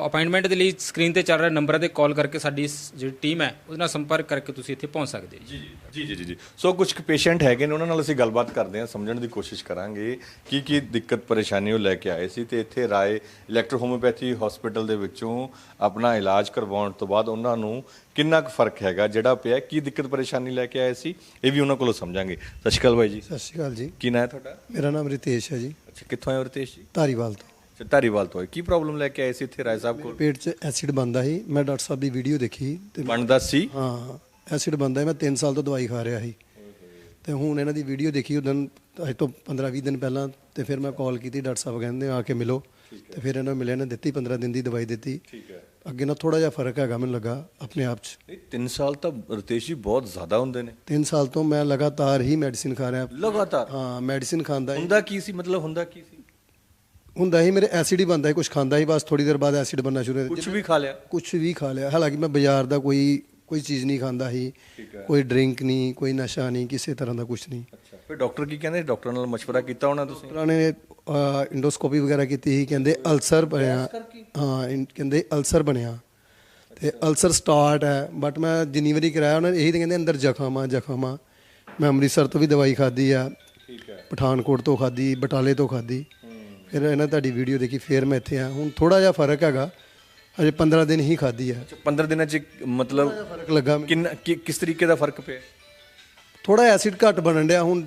ਅਪਾਇੰਟਮੈਂਟ ਦੇ ਲਈ ਸਕਰੀਨ ਤੇ ਚੱਲ ਰਹੇ ਨੰਬਰਾਂ ਤੇ ਕਾਲ ਕਰਕੇ ਸਾਡੀ ਜਿਹੜੀ ਟੀਮ ਹੈ ਉਹਦੇ ਨਾਲ ਸੰਪਰਕ ਕਰਕੇ ਤੁਸੀਂ ਇੱਥੇ ਪਹੁੰਚ ਸਕਦੇ ਹੋ ਜੀ। ਜੀ ਜੀ ਜੀ ਜੀ ਸੋ ਕੁਝ ਪੇਸ਼ੈਂਟ ਹੈਗੇ ਨੇ ਉਹਨਾਂ ਨਾਲ ਅਸੀਂ ਗੱਲਬਾਤ ਕਰਦੇ ਹਾਂ ਸਮਝਣ ਦੀ ਕੋਸ਼ਿਸ਼ ਕਰਾਂਗੇ ਕੀ ਕੀ ਦਿੱਕਤ ਪਰੇਸ਼ਾਨੀ ਉਹ ਲੈ ਕੇ ਆਏ ਸੀ ਤੇ ਇੱਥੇ ਰਾਏ ਇਲੈਕਟ੍ਰੋ ਹੋਮਿਓਪੈਥੀ ਹਸਪੀਟਲ ਦੇ ਵਿੱਚੋਂ ਆਪਣਾ ਇਲਾਜ ਕਰਵਾਉਣ ਤੋਂ ਬਾਅਦ ਉਹਨਾਂ ਨੂੰ ਕਿੰਨਾ ਕੁ ਫ਼ਰਕ ਹੈਗਾ ਜਿਹੜਾ ਪਿਆ ਕੀ ਦਿੱਕਤ ਪਰੇਸ਼ਾਨੀ ਲੈ ਕੇ ਆਏ ਸੀ ਇਹ ਵੀ ਉਹਨਾਂ ਕੋਲੋਂ ਸਮਝਾਂਗੇ। ਸਤਿ ਸ਼੍ਰੀ ਅਕਾਲ ਬਾਈ ਜੀ। ਸਤਿ ਸ਼੍ਰੀ ਅਕਾਲ ਜੀ। ਕੀ ਨਾਂ ਹੈ ਤੁਹਾਡਾ? ਮੇਰਾ ਨਾਮ ਰਿਤੇਸ਼ ਹੈ ਜੀ। ਅੱਛਾ ਕਿੱਥੋਂ ਆਏ ਹੋ ਰਤੇਸ਼ ਜੀ? ਧਾਰੀਵਾਲ ਤੋਂ। ਅੱਛਾ ਧਾਰੀਵਾਲ ਤੋਂ ਆਏ। ਕੀ ਪ੍ਰੋਬਲਮ ਲੈ ਕੇ ਆਏ ਸੀ ਇੱਥੇ ਰਾਏ ਸਾਹਿਬ ਕੋਲ? ਪੇਟ 'ਚ ਐਸਿਡ ਬਣਦਾ ਸੀ। ਮੈਂ ਡਾਕਟਰ ਸਾਹਿਬ ਦੀ ਵੀਡੀਓ ਦੇਖੀ ਤੇ ਬਣਦਾ ਸੀ? ਹਾਂ ਐਸਿਡ ਬਣਦਾ ਸੀ, ਮੈਂ 3 ਸਾਲ ਤੋਂ ਦਵਾਈ ਖਾ ਰਿਹਾ ਸੀ। ਤੇ ਹੁਣ ਇਹਨਾਂ ਦੀ ਵੀਡੀਓ ਦੇਖੀ ਉਦੋਂ ਅੱਜ ਤੋਂ 15-20 ਦਿਨ ਪਹਿਲਾਂ ਤੇ ਫਿਰ ਮੈਂ ਕਾਲ ਕੀਤੀ ਡਾਕਟਰ ਸਾਹਿਬ ਕਹਿੰਦੇ ਆ ਕੇ ਮਿਲੋ। ਤੇ ਫਿਰ ਇਹਨਾਂ ਮਿਲਿਆ ਨੇ ਦਿੱਤੀ 15 ਦਿਨ ਦੀ ਦਵਾਈ ਦਿੱਤੀ। ਠੀਕ ਹੈ। ਅੱਗੇ ਨਾ ਥੋੜਾ ਜਿਹਾ ਫ਼ਰਕ ਹੈਗਾ ਮੈਨੂੰ ਲੱਗਾ ਆਪਣੇ ਆਪ 'ਚ। ਨਹੀਂ 3 ਸਾਲ ਤਾਂ ਰਤੇਸ਼ ਜੀ ਬਹੁਤ ਜ਼ਿਆਦਾ ਹੁੰਦੇ ਨੇ। 3 ਸਾਲ ਤੋਂ ਮੈਂ ਲਗਾਤਾਰ ਹੀ ਮੈਡੀਸਿਨ ਖਾ ਰਿਹਾ। ਲਗਾਤਾਰ? ਹਾਂ ਮੈਡੀਸਿਨ ਖਾਂਦਾ ਹੁੰਦਾ ਕੀ ਸੀ? ਮਤਲਬ ਹੁੰਦਾ ਕੀ ਸੀ? ਹੁੰਦਾ ਹੀ ਮੇਰੇ ਐਸਿਡ ਹੀ ਬਣਦਾ ਸੀ ਕੁਝ ਖਾਂਦਾ ਸੀ ਬਸ ਥੋੜੀ ਦੇਰ ਬਾਅਦ ਐਸਿਡ ਬਣਨਾ ਸ਼ੁਰੂ ਹੋ ਕੁਝ ਵੀ ਖਾ ਲਿਆ? ਕੁਝ ਵੀ ਖਾ ਲਿਆ। ਹਾਲਾਂਕਿ ਮੈਂ ਬਾਜ਼ਾਰ ਦਾ ਕੋਈ ਕੋਈ ਚੀਜ਼ ਨਹੀਂ ਖਾਂਦਾ ਸੀ ਕੋਈ ਡਰਿੰਕ ਨਹੀਂ ਕੋਈ ਨਸ਼ਾ ਨਹੀਂ ਕਿਸੇ ਤਰ੍ਹਾਂ ਦਾ ਕੁਝ ਨਹੀਂ। ਅੱਛਾ। ਫਿਰ ਡਾਕਟਰ ਕੀ ਕਹਿੰਦੇ? ਡਾਕਟਰ ਨਾਲ ਮਸ਼ਵਰਾ ਕੀਤਾ ਹੋਣਾ ਤੁਸੀਂ? ਡਾਕਟਰਾਂ ਨੇ ਇੰਡੋਸਕੋਪੀ ਵਗੈਰਾ ਕੀਤੀ ਸੀ ਕਹਿੰਦੇ ਅਲਸਰ ਬਣਿਆ। ਹਾਂ ਕਹਿੰਦੇ ਅਲਸਰ ਬਣਿਆ। ਤੇ ਅਲਸਰ ਸਟਾਰਟ ਹੈ ਬਟ ਮੈਂ ਜਿੰਨੀ ਵਾਰੀ ਕਰਾਇਆ ਉਹਨਾਂ ਨੇ ਇਹੀ ਤਾਂ ਕਹਿੰਦੇ ਅੰਦਰ ਜ਼ਖਮ ਆ ਜ਼ਖਮ। ਆ ਮੈਂ ਅੰਮ੍ਰਿਤਸਰ ਤੋਂ ਵੀ ਦਵਾਈ ਖਾਧੀ ਆ ਠੀਕ ਹੈ। ਪਠਾਨਕੋਟ ਤੋਂ ਖਾਧੀ ਬਟਾਲੇ ਤੋਂ ਖਾਧੀ। ਫਿਰ ਇਹਨਾਂ ਤੁਹਾਡੀ ਵੀਡੀਓ ਦੇਖੀ ਫਿਰ ਮੈਂ ਇੱਥੇ ਆ ਹੁਣ ਥੋੜਾ ਜਿਹਾ ਫ਼ਰਕ ਹੈਗਾ। ਅਜੇ 15 ਦਿਨ ਹੀ ਖਾਧੀ ਆ। 15 ਦਿਨਾਂ ਚ ਮਤਲਬ ਫ਼ਰਕ ਲੱਗਾ। ਮੈਨੂੰ। ਕਿੰਨਾ ਕਿ- ਕਿਸ ਤਰੀਕੇ ਦਾ ਫ਼ਰਕ ਪਿਆ? ਥੋੜਾ ਐਸਿਡ ਘੱਟ ਬਣਨ ਡਿਆ। ਹੁਣ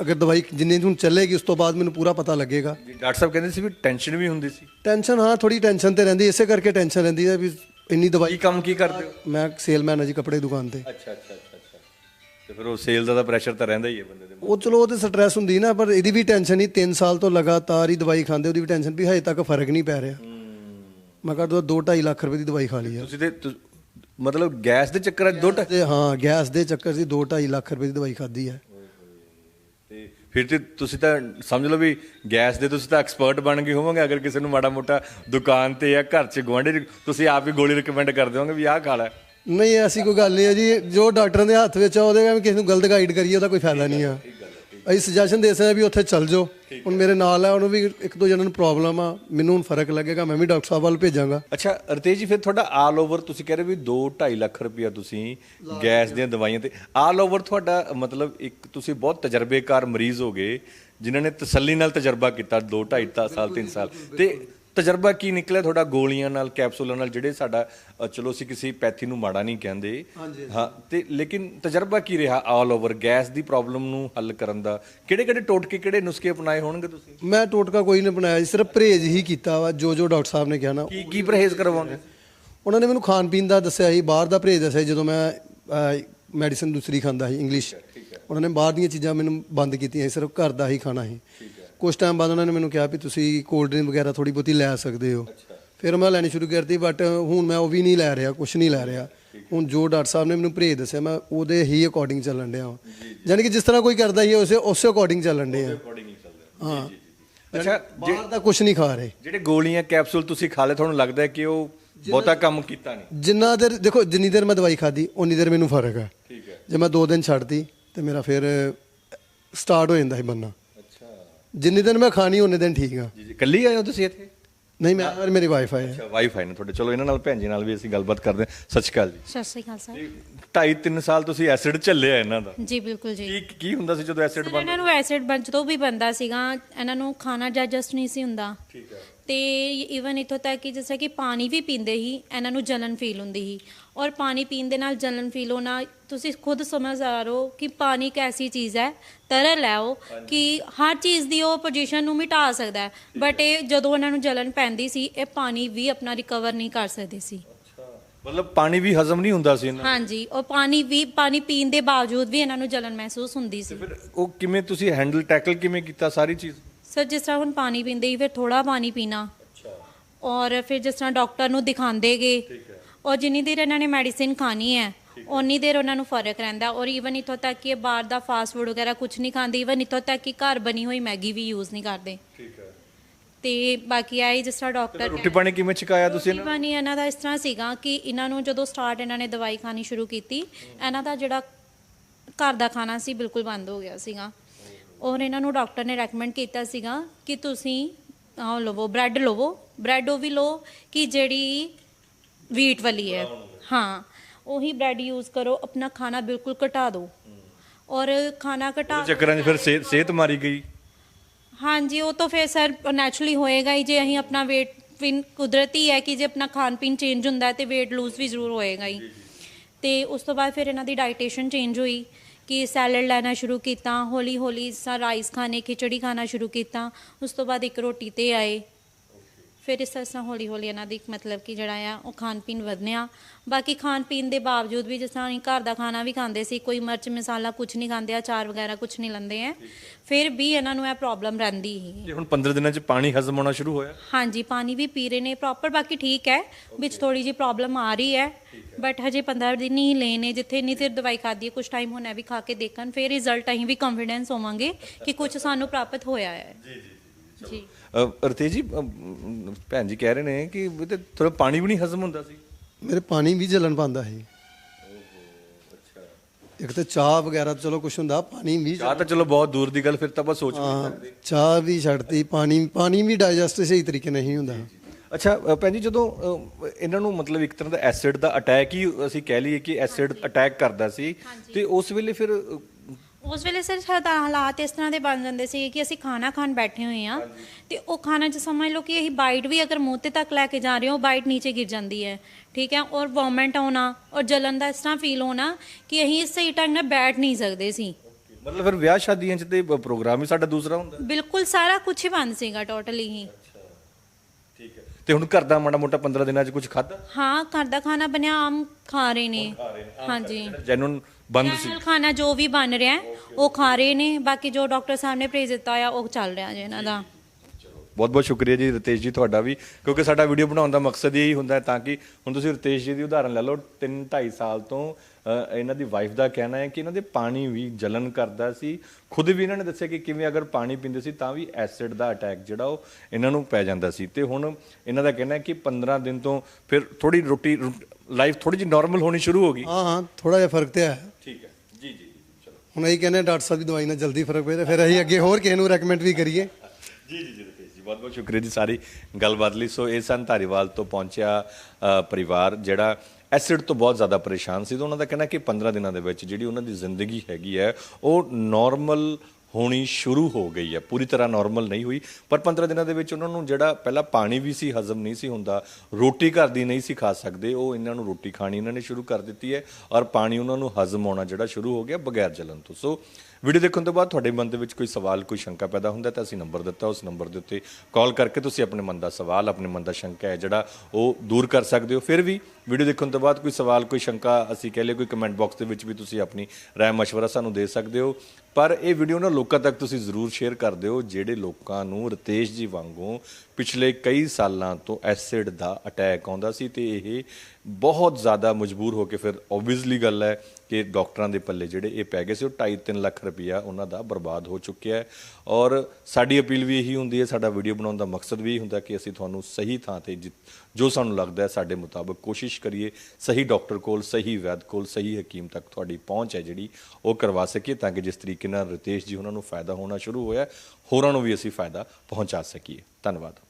ਅਗਰ ਦਵਾਈ ਜਿੰਨੀ ਹੁਣ ਚੱਲੇਗੀ ਉਸ ਤੋਂ ਬਾਅਦ ਮੈਨੂੰ ਪੂਰਾ ਪਤਾ ਲੱਗੇਗਾ। ਜੀ ਡਾਕਟਰ ਸਾਹਿਬ ਕਹਿੰਦੇ ਸੀ ਵੀ ਟੈਨਸ਼ਨ ਵੀ ਹੁੰਦੀ ਸੀ। ਟੈਨਸ਼ਨ ਹਾਂ ਥੋੜੀ ਟੈਨਸ਼ਨ ਤੇ ਰਹਿੰਦੀ। ਇਸੇ ਕਰਕੇ ਟੈਨਸ਼ਨ ਰਹਿੰਦੀ ਹੈ ਵੀ ਇੰਨੀ ਕੀ ਦਵਾਈ ਕੰਮ ਕੀ ਕਰਦੇ ਹੋ? ਮੈਂ ਸੇਲਮੈਨ ਹਾਂ ਜੀ ਕੱਪੜੇ ਦੀ ਦੁਕਾਨ ਤੇ। ਅੱਛਾ ਅੱਛਾ। ਤੇ ਫਿਰ ਉਹ ਸੇਲ ਦਾ ਤਾਂ ਪ੍ਰੈਸ਼ਰ ਤਾਂ ਰਹਿੰਦਾ ਹੀ ਹੈ ਬੰਦੇ ਦੇ ਉਹ ਚਲੋ ਉਹ ਤੇ ਸਟ੍ਰੈਸ ਹੁੰਦੀ ਨਾ ਪਰ ਇਹਦੀ ਵੀ ਟੈਨਸ਼ਨ ਹੀ 3 ਸਾਲ ਤੋਂ ਲਗਾਤਾਰ ਹੀ ਦਵਾਈ ਖਾਂਦੇ ਉਹਦੀ ਵੀ ਟੈਨਸ਼ਨ ਵੀ ਹਜੇ ਤੱਕ ਫ਼ਰਕ ਨਹੀਂ ਪੈ ਰਿਹਾ। ਮੈਂ ਕਹਿੰਦਾ 2.5 ਲੱਖ ਰੁਪਏ ਦੀ ਦਵਾਈ ਖਾ ਲਈ ਆ। ਤੁਸੀਂ ਤੇ ਮਤਲਬ ਗੈਸ ਦੇ ਚੱਕਰ 'ਚ ਦੋ ਢਾਈ- ਤੇ ਹਾਂ ਗੈਸ ਦੇ ਚੱਕਰ 'ਚ 2.5 ਲੱਖ ਰੁਪਏ ਦੀ ਦਵਾਈ ਖਾਧੀ ਹੈ ਤੇ ਫਿਰ ਤੇ ਤੁਸੀਂ ਤਾਂ ਸਮਝ ਲਓ ਵੀ ਗੈਸ ਦੇ ਤੁਸੀਂ ਤਾਂ ਐਕਸਪਰਟ ਬਣ ਗਏ ਹੋਵੋਗੇ ਅਗਰ ਕਿਸੇ ਨੂੰ ਮਾੜਾ ਮੋਟਾ ਦੁਕਾਨ ਤੇ ਜਾਂ ਘਰ 'ਚ ਗੁਆਂਢੀ ਤੁਸੀਂ ਆਪ ਹੀ ਗੋਲੀ ਰეკਮੈਂਡ ਕਰ ਦਿਓਗੇ ਵੀ ਆਹ ਖਾ ਲੈ। ਨਹੀਂ, ਐਸੀ ਕੋਈ ਗੱਲ ਨਹੀਂ ਹੈ ਜੀ। ਜੋ ਡਾਕਟਰਾਂ ਦੇ ਹੱਥ ਵਿੱਚ ਆ, ਉਹਦੇ ਵਿੱਚ ਕਿਸੇ ਨੂੰ ਗਲਤ ਗਾਈਡ ਕਰੀਏ, ਉਹਦਾ ਕੋਈ ਫਾਇਦਾ ਨਹੀਂ ਆ। ਅਸੀਂ ਸੁਜੈਸ਼ਨ ਦੇ ਸਕਦੇ ਹਾਂ ਵੀ ਉੱਥੇ ਚੱਲ ਜਾਓ। ਹੁਣ ਮੇਰੇ ਨਾਲ ਆ, ਉਹਨੂੰ ਵੀ ਇੱਕ ਦੋ ਜਣਾਂ ਨੂੰ ਪ੍ਰੋਬਲਮ ਆ। ਮੈਨੂੰ ਹੁਣ ਫ਼ਰਕ ਲੱਗੇਗਾ, ਮੈਂ ਵੀ ਡਾਕਟਰ ਸਾਹਿਬ ਵੱਲ ਭੇਜਾਂਗਾ। ਅੱਛਾ, ਰਤੇਜ ਜੀ, ਫਿਰ ਤੁਹਾਡਾ ਆਲ ਓਵਰ ਤੁਸੀਂ ਕਹਿ ਰਹੇ ਵੀ 2 2.5 ਲੱਖ ਰੁਪਇਆ ਤੁਸੀਂ ਗੈਸ ਦੀਆਂ ਦਵਾਈਆਂ ਤੇ ਆਲ ਓਵਰ ਤੁਹਾਡਾ, ਮਤਲਬ ਇੱਕ ਤੁਸੀਂ ਬਹੁਤ ਤਜਰਬੇਕਾਰ ਮਰੀਜ਼ ਹੋਗੇ, ਜਿਨ੍ਹਾਂ ਨੇ ਤਸੱਲੀ ਨਾਲ ਤਜਰਬਾ ਕੀਤਾ 2 2.5 ਸਾਲ 3 ਸਾਲ। ਤੇ ਤਜਰਬਾ ਕੀ ਨਿਕਲਿਆ ਤੁਹਾਡਾ ਗੋਲੀਆਂ ਨਾਲ ਕੈਪਸੂਲਾਂ ਨਾਲ ਜਿਹੜੇ ਸਾਡਾ ਅ, ਚਲੋ ਅਸੀਂ ਕਿਸੇ ਪੈਥੀ ਨੂੰ ਮਾੜਾ ਨਹੀਂ ਕਹਿੰਦੇ। ਹਾਂ ਤੇ ਲੇਕਿਨ ਤਜਰਬਾ ਕੀ ਰਿਹਾ ਆਲ ਓਵਰ ਗੈਸ ਦੀ ਪ੍ਰੋਬਲਮ ਨੂੰ ਹੱਲ ਕਰਨ ਦਾ। ਕਿਹੜੇ ਕਿਹੜੇ ਟੋਟਕੇ ਕਿਹੜੇ ਨੁਸਖੇ ਅਪਣਾਏ ਹੋਣਗੇ ਤੁਸੀਂ? ਮੈਂ ਟੋਟਕਾ ਕੋਈ ਨਹੀਂ ਬਣਾਇਆ ਜੀ ਸਿਰਫ ਪਰਹੇਜ਼ ਹੀ ਕੀਤਾ ਵਾ ਜੋ ਜੋ ਡਾਕਟਰ ਸਾਹਿਬ ਨੇ ਕਿਹਾ ਨਾ। ਕੀ ਕੀ ਪਰਹੇਜ਼ ਕਰਵਾਉਂਗੇ ਉਹਨਾਂ ਨੇ ਮੈਨੂੰ ਖਾਣ ਪੀਣ ਦਾ ਦੱਸਿਆ ਸੀ ਬਾਹਰ ਦਾ ਪਰਹੇਜ਼ ਦੱਸਿਆ ਸੀ ਜਦੋਂ ਮੈਂ ਮੈਡੀਸਨ ਦੂਸਰੀ ਖਾਂਦਾ ਸੀ ਇੰਗਲਿਸ਼। ਉਹਨਾਂ ਨੇ ਬਾਹਰ ਦੀਆਂ ਚੀਜ਼ਾਂ ਮੈਨੂੰ ਬੰਦ ਕੀਤੀਆਂ ਸੀ ਸਿਰਫ ਘਰ ਦਾ ਹੀ ਖਾਣਾ ਸੀ। ਕੁਝ ਟਾਈਮ ਬਾਅਦ ਉਹਨਾਂ ਨੇ ਮੈਨੂੰ ਕਿਹਾ ਵੀ ਤੁਸੀਂ ਕੋਲਡ ਡਰਿੰਕ ਵਗੈਰਾ ਥੋੜੀ ਬਹੁਤੀ ਲੈ ਸਕਦੇ ਹੋ। ਫਿਰ ਮੈਂ ਲੈਣੀ ਸ਼ੁਰੂ ਕਰਤੀ ਬਟ ਹੁਣ ਮੈਂ ਉਹ ਵੀ ਨਹੀਂ ਲੈ ਰਿਹਾ ਕੁਝ ਨਹੀਂ ਲੈ ਰਿਹਾ। ਹੁਣ ਜੋ ਡਾਕਟਰ ਸਾਹਿਬ ਨੇ ਮੈਨੂੰ ਪਰਹੇਜ਼ ਦੱਸਿਆ ਮੈਂ ਉਹਦੇ ਹੀ ਅਕੋਰਡਿੰਗ ਚੱਲਣ ਡਿਆ ਹਾਂ ਯਾਨੀ ਕਿ ਜਿਸ ਤਰ੍ਹਾਂ ਕੋਈ ਕਰਦਾ ਸੀ ਉਸੇ ਉਸੇ ਅਕੋਰਡਿੰਗ ਚੱਲਣ ਡਿਆ ਹਾਂ ਅੱਛਾ ਬਾਹਰ ਦਾ ਕੁਝ ਨਹੀਂ ਖਾ ਰਹੇ। ਜਿਹੜੇ ਗੋਲੀਆਂ ਕੈਪਸੂਲ ਤੁਸੀਂ ਖਾ ਲਏ ਤੁਹਾਨੂੰ ਲੱਗਦਾ ਹੈ ਕਿ ਉਹ ਬਹੁਤਾ ਕੰਮ ਕੀਤਾ ਨਹੀਂ? ਜਿੰਨਾ ਦੇਰ ਦੇਖੋ ਜਿੰਨੀ ਦੇਰ ਮੈਂ ਦਵਾਈ ਖਾਦੀ ਉਨੀ ਦੇਰ ਮੈਨੂੰ ਫ਼ਰਕ ਹੈ। ਠੀਕ ਹੈ। ਜੇ ਮੈਂ 2 ਦਿਨ ਛੱਡਦੀ ਤੇ ਮੇਰਾ ਫਿਰ ਸਟਾਰਟ ਹੋ ਜਾਂਦਾ ਸੀ ਬੰਨਾ। ਜਿੰਨੇ ਦਿਨ ਮੈਂ ਖਾਣੀ ਉਨੇ ਦਿਨ ਠੀਕ ਆ। ਜੀ ਜੀ ਕੱਲੀ ਆਏ ਹੋ ਤੁਸੀਂ ਇੱਥੇ? ਨਹੀਂ ਮੈਂ ਔਰ ਮੇਰੀ ਵਾਈਫ ਹੈ ਅੱਛਾ ਵਾਈਫਾਈ ਨੇ ਤੁਹਾਡੇ। ਚਲੋ ਇਹਨਾਂ ਨਾਲ ਭੈਣ ਜੀ ਨਾਲ ਵੀ ਅਸੀਂ ਗੱਲਬਾਤ ਕਰਦੇ ਹਾਂ। ਸਤਿ ਸ਼੍ਰੀ ਅਕਾਲ ਜੀ। ਸਤਿ ਸ਼੍ਰੀ ਅਕਾਲ ਸਰ। ਢਾਈ ਤਿੰਨ ਸਾਲ ਤੁਸੀਂ ਐਸਿਡ ਝੱਲਿਆ ਇਹਨਾਂ ਦਾ। ਜੀ ਬਿਲਕੁਲ ਜੀ। ਕੀ ਕੀ ਹੁੰਦਾ ਸੀ ਜਦੋਂ ਐਸਿਡ ਸਰ, ਬਣ ਇਹਨਾਂ ਨੂੰ ਐਸਿਡ ਬਣ ਜਦੋਂ ਵੀ ਬੰਦਾ ਸੀਗਾ ਇਹਨਾਂ ਨੂੰ ਖਾਣਾ ਡਾਈਜੈਸਟ ਨਹੀਂ ਸੀ ਹੁੰਦਾ। ਠੀਕ ਹੈ ਤੇ ਇਵਨ ਇਥੋਂ ਤੱਕ ਕਿ ਜਿਵੇਂ ਕਿ ਪਾਣੀ ਵੀ ਪੀਂਦੇ ਹੀ ਇਹਨਾਂ ਨੂੰ ਜਲਨ ਫੀਲ ਹੁੰਦੀ ਸੀ। ਔਰ ਪਾਣੀ ਪੀਣ ਦੇ ਨਾਲ ਜਲਨ ਫੀਲ ਹੋਣਾ ਤੁਸੀਂ ਖੁਦ ਸਮਝ ਆ ਰਹੇ ਹੋ ਕਿ ਪਾਣੀ ਇੱਕ ਐਸੀ ਚੀਜ਼ ਹੈ ਤਰਲ ਹੈ ਉਹ ਕਿ ਹਰ ਚੀਜ਼ ਦੀ ਉਹ ਪੋਜੀਸ਼ਨ ਨੂੰ ਮਿਟਾ ਸਕਦਾ ਹੈ। ਬਟ ਇਹ ਜਦੋਂ ਇਹਨਾਂ ਨੂੰ ਜਲਨ ਪੈਂਦੀ ਸੀ ਇਹ ਪਾਣੀ ਵੀ ਆਪਣਾ ਰਿਕਵਰ ਨਹੀਂ ਕਰ ਸਕਦੇ ਸੀ। ਮਤਲਬ ਪਾਣੀ ਵੀ ਹਜ਼ਮ ਨਹੀਂ ਹੁੰਦਾ ਸੀ ਇਹਨਾਂ ਹਾਂਜੀ ਉਹ ਪਾਣੀ ਵੀ ਪਾਣੀ ਪੀਣ ਦੇ ਬਾਵਜੂਦ ਵੀ ਇਹਨਾਂ ਨੂੰ ਜਲਨ ਮਹਿਸੂਸ ਹੁੰਦੀ ਸੀ। ਫਿਰ ਉਹ ਕਿਵੇਂ ਤੁਸੀਂ ਹੈਂਡਲ ਟੈਕਲ ਕਿਵੇਂ ਕੀਤਾ ਸਾਰੀ ਚੀਜ਼? ਸਰ ਜਿਸ ਤਰ੍ਹਾਂ ਹੁਣ ਪਾਣੀ ਪੀਂਦੇ ਹੀ ਫਿਰ ਥੋੜਾ ਪਾਣੀ ਪੀਣਾ। ਔਰ ਫਿਰ ਜਿਸ ਤਰ੍ਹਾਂ ਡਾਕਟਰ ਨੂੰ ਦਿਖਾਉਂਦੇਗੇ ਔਰ ਜਿੰਨੀ ਦੇਰ ਇਹਨਾਂ ਨੇ ਮੈਡੀਸਿਨ ਖਾਣੀ ਹੈ ਉਨੀ ਦੇਰ ਉਹਨਾਂ ਨੂੰ ਫ਼ਰਕ ਰਹਿੰਦਾ। ਔਰ ਈਵਨ ਇਥੋਂ ਤੱਕ ਕਿ ਇਹ ਬਾਹਰ ਦਾ ਫਾਸਟ ਫੂਡ ਵਗੈਰਾ ਕੁਝ ਨਹੀਂ ਖਾਂਦੇ ਈਵਨ ਇਥੋਂ ਤੱਕ ਕਿ ਘਰ ਬਣੀ ਹੋਈ ਮੈਗੀ ਵੀ ਯੂਜ਼ ਨਹੀਂ ਕਰਦੇ। ਠੀਕ ਹੈ। ਤੇ ਬਾਕੀ ਆਈ ਜਿਸ ਤਰ੍ਹਾਂ ਡਾਕਟਰ ਰੋਟੀ ਪਾਣੀ ਕਿਵੇਂ ਛਕਾਇਆ ਤੁਸੀਂ ਇਹਨਾਂ ਈਵਨ ਇਹਨਾਂ ਦਾ ਇਸ ਤਰ੍ਹਾਂ ਸੀਗਾ ਕਿ ਇਹਨਾਂ ਨੂੰ ਜਦੋਂ ਸਟਾਰਟ ਇਹਨਾਂ ਨੇ ਦਵਾਈ ਖਾਣੀ ਸ਼ੁਰੂ ਕੀਤੀ ਇਹਨਾਂ ਦਾ ਜਿਹੜਾ ਘਰ ਦਾ ਖਾਣਾ ਸੀ ਬਿਲਕੁਲ ਬੰਦ ਹੋ ਗਿਆ ਸੀਗਾ। ਔਰ ਇਹਨਾਂ ਨੂੰ ਡਾਕਟਰ ਨੇ ਰეკਮੈਂਡ ਕੀਤਾ ਸੀਗਾ ਕਿ ਤੁਸੀਂ ਆਹ ਲਵੋ ਬ੍ਰੈਡ ਲਵੋ। ਬ੍ਰੈਡ ਉਹ ਵੀ ਲਓ ਕਿ ਜਿਹੜੀ ਵੀਟ ਵਾਲੀ ਹੈ। ਹਾਂ ਉਹੀ ਬ੍ਰੈਡ ਯੂਜ਼ ਕਰੋ ਆਪਣਾ ਖਾਣਾ ਬਿਲਕੁਲ ਘਟਾ ਦਿਓ। ਔਰ ਖਾਣਾ ਘਟਾ ਚੱਕਰਾਂ 'ਚ ਫਿਰ ਸਿਹਤ ਸਿਹਤ ਮਾਰੀ ਗਈ। ਹਾਂਜੀ ਉਹ ਤਾਂ ਫਿਰ ਸਰ ਨੈਚੁਰਲੀ ਹੋਏਗਾ ਹੀ ਜੇ ਅਸੀਂ ਆਪਣਾ weight ਪਿਨ ਕੁਦਰਤੀ ਹੈ ਕਿ ਜੇ ਆਪਣਾ ਖਾਣ ਪੀਣ ਚੇਂਜ ਹੁੰਦਾ ਹੈ ਤੇ weight lose ਵੀ ਜ਼ਰੂਰ ਹੋਏਗਾ ਹੀ। ਤੇ ਉਸ ਤੋਂ ਬਾਅਦ ਫਿਰ ਇਹਨਾਂ ਦੀ ਡਾਈਟੇਸ਼ਨ ਚੇਂਜ ਹੋਈ। ਕਿ ਸੈਲਡ ਲੈਣਾ ਸ਼ੁਰੂ ਕੀਤਾ ਹੌਲੀ ਹੌਲੀ ਸਾ ਰਾਈਸ ਖਾਣੇ, ਖਿਚੜੀ ਖਾਣਾ ਸ਼ੁਰੂ ਕੀਤਾ। ਉਸ ਤੋਂ ਬਾਅਦ ਇੱਕ ਰੋਟੀ ਤੇ ਆਏ। ਫਿਰ ਇਸ ਤਰ੍ਹਾਂ ਹੌਲੀ ਹੌਲੀ ਇਹਨਾਂ ਦੀ ਮਤਲਬ ਕਿ ਜਿਹੜਾ ਆ ਉਹ ਖਾਣ ਪੀਣ ਵਧਨਿਆ ਬਾਕੀ ਖਾਣ ਪੀਣ ਦੇ ਬਾਵਜੂਦ ਵੀ ਜਿਸ ਤਰ੍ਹਾਂ ਘਰ ਦਾ ਖਾਣਾ ਵੀ ਖਾਂਦੇ ਸੀ ਕੋਈ ਮਿਰਚ ਮਸਾਲਾ ਕੁਝ ਨਹੀਂ ਖਾਂਦੇ ਅਚਾਰ ਵਗੈਰਾ ਕੁਝ ਨਹੀਂ ਲੈਂਦੇ ਆ ਫਿਰ ਵੀ ਇਹਨਾਂ ਨੂੰ ਇਹ ਪ੍ਰੋਬਲਮ ਰਹਿੰਦੀ ਹੀ। ਤੇ ਹੁਣ 15 ਦਿਨਾਂ 'ਚ ਪਾਣੀ ਹਜ਼ਮ ਹੋਣਾ ਸ਼ੁਰੂ ਹੋਇਆ। ਹਾਂਜੀ ਪਾਣੀ ਵੀ ਪੀ ਰਹੇ ਨੇ ਪ੍ਰੋਪਰ ਬਾਕੀ ਠੀਕ ਹੈ ਵਿੱਚ ਥੋੜੀ ਜੀ ਪ੍ਰੋਬਲਮ ਆ ਰਹੀ ਹੈ ਬਟ ਹਜੇ 15 ਦਿਨ ਹੀ ਲਏ ਨੇ ਜਿੱਥੇ ਇੰਨੀ ਦੇਰ ਦਵਾਈ ਖਾਦੀ ਹੈ ਕੁਝ ਟਾਈਮ ਹੋਣਾ ਵੀ ਖਾ ਕੇ ਦੇਖਣ ਫਿਰ ਰਿਜ਼ਲਟ ਅਸੀਂ ਵੀ ਕੰਫੀਡੈਂਸ ਹੋਵਾਂਗੇ ਕਿ ਕੁਝ ਸਾਨੂੰ ਪ੍ਰਾਪਤ ਹੋਇਆ ਹੈ ਜੀ ਜੀ। ਜੀ। ਰਤੇਜ ਜੀ ਭੈਣ ਜੀ ਕਹਿ ਰਹੇ ਨੇ ਕਿ ਇਹ ਤੇ ਥੋੜਾ ਪਾਣੀ ਵੀ ਨਹੀਂ ਹਜ਼ਮ ਹੁੰਦਾ ਸੀ। ਮੇਰੇ ਪਾਣੀ ਵੀ ਜਲਣ ਪਾਉਂਦਾ ਸੀ। ਇੱਕ ਤਾਂ ਚਾਹ ਵਗੈਰਾ ਤਾਂ ਚਲੋ ਕੁਛ ਹੁੰਦਾ ਪਾਣੀ ਵੀ ਚਾਹ ਤਾਂ ਚਲੋ ਬਹੁਤ ਦੂਰ ਦੀ ਗੱਲ ਫਿਰ ਤਾਂ ਆਪਾਂ ਸੋਚ ਨਹੀਂ ਸਕਦੇ। ਚਾਹ ਵੀ ਛੱਡਤੀ ਪਾਣੀ ਪਾਣੀ ਵੀ ਡਾਈਜੈਸਟ ਸਹੀ ਤਰੀਕੇ ਨਹੀਂ ਹੁੰਦਾ। ਅੱਛਾ ਭੈਣ ਜੀ ਜਦੋਂ ਇਹਨਾਂ ਨੂੰ ਮਤਲਬ ਇੱਕ ਤਰ੍ਹਾਂ ਦਾ ਐਸਿਡ ਦਾ ਅਟੈਕ ਹੀ ਅਸੀਂ ਕਹਿ ਲਈਏ ਕਿ ਐਸਿਡ ਅਟੈਕ ਕਰਦਾ ਸੀ ਤੇ ਉਸ ਵੇਲੇ ਫਿਰ ਉਸ ਵੇਲੇ ਸਰ ਸਾਡਾ ਹਾਲਾਤ ਇਸ ਤਰ੍ਹਾਂ ਦੇ ਬਣ ਜਾਂਦੇ ਸੀ ਕਿ ਅਸੀਂ ਖਾਣਾ ਖਾਣ ਬੈਠੇ ਹੋਏ ਆ ਤੇ ਉਹ ਖਾਣਾ ਚ ਸਮਝ ਲਓ ਕਿ ਇਹ ਬਾਈਟ ਵੀ ਅਗਰ ਮੂੰਹ ਤੇ ਤੱਕ ਲੈ ਕੇ ਜਾ ਰਹੇ ਹੋ ਬਾਈਟ ਨੀਚੇ ਗਿਰ ਜਾਂਦੀ ਹੈ। ਠੀਕ ਹੈ? ਔਰ ਵੋਮਿਟ ਆਉਣਾ ਔਰ ਜਲਨ ਦਾ ਇਸ ਤਰ੍ਹਾਂ ਫੀਲ ਹੋਣਾ ਕਿ ਅਸੀਂ ਸਹੀ ਟਾਈਮ ਨਾਲ ਬੈਠ ਨਹੀਂ ਸਕਦੇ ਸੀ। ਮਤਲਬ ਫਿਰ ਵਿਆਹ ਸ਼ਾਦੀਆਂ 'ਚ ਤੇ ਪ੍ਰੋਗਰਾਮ ਹੀ ਸਾਡਾ ਦੂਸਰਾ ਹੁੰਦਾ? ਬਿਲਕੁਲ ਸਾਰਾ ਕੁਝ ਹੀ ਬੰਦ ਸੀਗਾ ਟੋਟਲੀ ਹੀ। ਠੀਕ ਹੈ। ਤੇ ਹੁਣ ਘਰ ਦਾ ਮਾੜਾ ਮੋਟਾ 15 ਦਿਨਾਂ 'ਚ ਕੁਝ ਖਾਦਾ ਹਾਂ ਘਰ ਦਾ ਖਾਣਾ ਬਣਿਆ ਆਮ ਖਾ ਰਹੇ ਨੇ। ਹਾਂਜੀ। ਜੈਨੂਨ ਬੰਦ ਸੀ। ਖਾਣਾ ਜੋ ਵੀ ਬਣ ਰਿਹਾ ਹੈ, ਉਹ ਖਾ ਰਹੇ ਨੇ ਬਾਕੀ ਜੋ ਡਾਕਟਰ ਸਾਹਿਬ ਨੇ ਪ੍ਰੇਜ ਦਿੱਤਾ ਆ ਉਹ ਚੱਲ ਰਿਹਾ ਜੀ ਇਹਨਾਂ ਦਾ। ਬਹੁਤ ਬਹੁਤ ਸ਼ੁਕਰੀਆ ਜੀ ਰਤੇਸ਼ ਜੀ ਤੁਹਾਡਾ ਵੀ ਕਿਉਂਕਿ ਸਾਡਾ ਵੀਡੀਓ ਬਣਾਉਣ ਦਾ ਮਕਸਦ ਇਹੀ ਹੁੰਦਾ ਹੈ ਤਾਂ ਕਿ ਹੁਣ ਤੁਸੀਂ ਰਤੇਸ਼ ਜੀ ਦੀ ਉਦਾਹਰਨ ਲੈ ਲਓ 3 2.5 ਸਾਲ ਤੋਂ ਅ, ਇਹਨਾਂ ਦੀ ਵਾਈਫ ਦਾ ਕਹਿਣਾ ਹੈ ਕਿ ਇਹਨਾਂ ਦੇ ਪਾਣੀ ਵੀ ਜਲਨ ਕਰਦਾ ਸੀ। ਖੁਦ ਵੀ ਇਹਨਾਂ ਨੇ ਦੱਸਿਆ ਕਿ ਕਿਵੇਂ ਅਗਰ ਪਾਣੀ ਪੀਂਦੇ ਸੀ ਤਾਂ ਵੀ ਐਸਿਡ ਦਾ ਅਟੈਕ ਜਿਹੜਾ ਉਹ ਇਹਨਾਂ ਨੂੰ ਪੈ ਜਾਂਦਾ ਸੀ। ਤੇ ਹੁਣ ਇਹਨਾਂ ਦਾ ਕਹਿਣਾ ਹੈ ਕਿ 15 ਦਿਨ ਤੋਂ ਫਿਰ ਥੋੜੀ ਰੋਟੀ ਲਾਈਫ ਥੋੜੀ ਜਿਹੀ ਨਾਰਮਲ ਹੋਣੀ ਸ਼ੁਰੂ ਹੋ ਗਈ। ਹਾਂ ਹਾਂ ਥੋੜਾ ਜਿਹਾ ਫ਼ਰਕ ਤੇ ਹੈ। ਠੀਕ ਹੈ। ਜੀ ਜੀ ਚਲੋ। ਹੁਣ ਅਸੀਂ ਕਹਿੰਦੇ ਡਾਕਟਰ ਸਾਹਿਬ ਦੀ ਦਵਾਈ ਨਾਲ ਜਲਦੀ ਫ਼ਰਕ ਪਏ ਤੇ ਫਿਰ ਅਸੀਂ ਅੱਗੇ ਹੋਰ ਕਿਸੇ ਨੂੰ ਰეკਮੈਂਡ ਵੀ ਕਰੀਏ। ਜੀ ਜੀ ਜੀ ਬਹੁਤ ਬਹੁਤ ਸ਼ੁਕਰੀਆ ਜੀ ਸਾਰੀ ਗੱਲਬਾਤ ਲਈ। ਸੋ ਇਹ ਸਨ ਧਾਰੀਵਾਲ ਤੋਂ ਪਹੁੰਚਿਆ ਪਰਿਵਾਰ ਜਿਹੜਾ ਐਸਿਡ ਤੋਂ ਬਹੁਤ ਜ਼ਿਆਦਾ ਪਰੇਸ਼ਾਨ ਸੀ ਤੇ ਉਹਨਾਂ ਦਾ ਕਹਿਣਾ ਕਿ 15 ਦਿਨਾਂ ਦੇ ਵਿੱਚ ਜਿਹੜੀ ਉਹਨਾਂ ਦੀ ਜ਼ਿੰਦਗੀ ਹੈਗੀ ਹੈ ਉਹ ਨਾਰਮਲ ਹੋਣੀ ਸ਼ੁਰੂ ਹੋ ਗਈ ਹੈ। ਪੂਰੀ ਤਰ੍ਹਾਂ ਨਾਰਮਲ ਨਹੀਂ ਹੋਈ। ਪਰ 15 ਦਿਨਾਂ ਦੇ ਵਿੱਚ ਉਹਨਾਂ ਨੂੰ ਜਿਹੜਾ ਪਹਿਲਾਂ ਪਾਣੀ ਵੀ ਸੀ, ਹਜ਼ਮ ਨਹੀਂ ਸੀ ਹੁੰਦਾ, ਰੋਟੀ ਘਰ ਦੀ ਨਹੀਂ ਸੀ ਖਾ ਸਕਦੇ, ਉਹ ਇਹਨਾਂ ਨੂੰ ਰੋਟੀ ਖਾਣੀ ਇਹਨਾਂ ਨੇ ਸ਼ੁਰੂ ਕਰ ਦਿੱਤੀ ਹੈ ਔਰ ਪਾਣੀ ਉਹਨਾਂ ਨੂੰ ਹਜ਼ਮ ਹੋਣਾ ਜਿਹੜਾ ਸ਼ੁਰੂ ਹੋ ਗਿਆ ਬਗੈਰ ਜਲਨ ਤੋਂ। ਸੋ ਵੀਡੀਓ ਦੇਖਣ ਤੋਂ ਬਾਅਦ ਤੁਹਾਡੇ ਮਨ ਦੇ ਵਿੱਚ ਕੋਈ ਸਵਾਲ, ਕੋਈ ਸ਼ੰਕਾ ਪੈਦਾ ਹੁੰਦਾ ਤਾਂ ਅਸੀਂ ਨੰਬਰ ਦਿੱਤਾ, ਉਸ ਨੰਬਰ ਦੇ ਉੱਤੇ ਕਾਲ ਕਰਕੇ ਤੁਸੀਂ ਆਪਣੇ ਮਨ ਦਾ ਸਵਾਲ, ਆਪਣੇ ਮਨ ਦਾ ਸ਼ੰਕਾ ਹੈ ਜਿਹੜਾ ਉਹ ਦੂਰ ਕਰ ਸਕਦੇ ਹੋ। ਫਿਰ ਵੀ ਵੀਡੀਓ ਦੇਖਣ ਤੋਂ ਬਾਅਦ ਕੋਈ ਸਵਾਲ, ਕੋਈ ਸ਼ੰਕਾ ਅਸੀਂ ਕਹਿ ਲਈਏ, ਕੋਈ ਕਮੈਂਟ ਬਾਕਸ ਦੇ ਵਿੱਚ ਵੀ ਤੁਸੀਂ ਆਪਣੀ ਰਾਏ, ਮਸ਼ਵਰਾ ਸਾਨੂੰ ਦੇ ਸਕਦੇ ਹੋ। ਪਰ ਇਹ ਵੀਡੀਓ ਨਾ ਲੋਕਾਂ ਤੱਕ ਤੁਸੀਂ ਜ਼ਰੂਰ ਸ਼ੇਅਰ ਕਰ ਦਿਓ, ਜਿਹੜੇ ਲੋਕਾਂ ਨੂੰ ਰਤੇਸ਼ ਜੀ ਵਾਂਗੂ ਪਿਛਲੇ ਕਈ ਸਾਲਾਂ ਤੋਂ ਐਸਿਡ ਦਾ ਅਟੈਕ ਆਉਂਦਾ ਸੀ ਤੇ ਇਹ ਬਹੁਤ ਜ਼ਿਆਦਾ ਮਜਬੂਰ ਹੋ ਕੇ ਫਿਰ ਓਬਵੀਅਸਲੀ ਗੱਲ ਹੈ ਕਿ ਡਾਕਟਰਾਂ ਦੇ ਪੱਲੇ ਜਿਹੜੇ ਇਹ ਪੈ ਗਏ ਸੀ, ਉਹ 2.5 ਲੱਖ ਰੁਪਇਆ ਉਹਨਾਂ ਦਾ ਬਰਬਾਦ ਹੋ ਚੁੱਕਿਆ ਹੈ। ਔਰ ਸਾਡੀ ਅਪੀਲ ਵੀ ਇਹੀ ਹੁੰਦੀ ਹੈ, ਸਾਡਾ ਵੀਡੀਓ ਬਣਾਉਣ ਦਾ ਮਕਸਦ ਵੀ ਇਹੀ ਹੁੰਦਾ ਕਿ ਅਸੀਂ ਤੁਹਾਨੂੰ ਸਹੀ ਥਾਂ ਤੇ ਜਿ- ਜੋ ਸਾਨੂੰ ਲੱਗਦਾ ਹੈ, ਸਾਡੇ ਮੁਤਾਬਕ ਕੋਸ਼ਿਸ਼ ਕਰੀਏ, ਸਹੀ ਡਾਕਟਰ ਕੋਲ, ਸਹੀ ਵੈਦ ਕੋਲ, ਸਹੀ ਹਕੀਮ ਤੱਕ ਤੁਹਾਡੀ ਪਹੁੰਚ ਹੈ ਜਿਹੜੀ ਉਹ ਕਰਵਾ ਸਕੀਏ, ਤਾਂ ਕਿ ਜਿਸ ਤਰੀਕੇ ਨਾਲ ਰਿਤੇਸ਼ ਜੀ ਉਹਨਾਂ ਨੂੰ ਫਾਇਦਾ ਹੋਣਾ ਸ਼ੁਰੂ ਹੋਇਆ, ਹੋਰਾਂ ਨੂੰ ਵੀ ਅਸੀਂ ਫਾਇਦਾ ਪਹੁੰਚਾ ਸਕੀਏ। ਧੰਨਵਾਦ।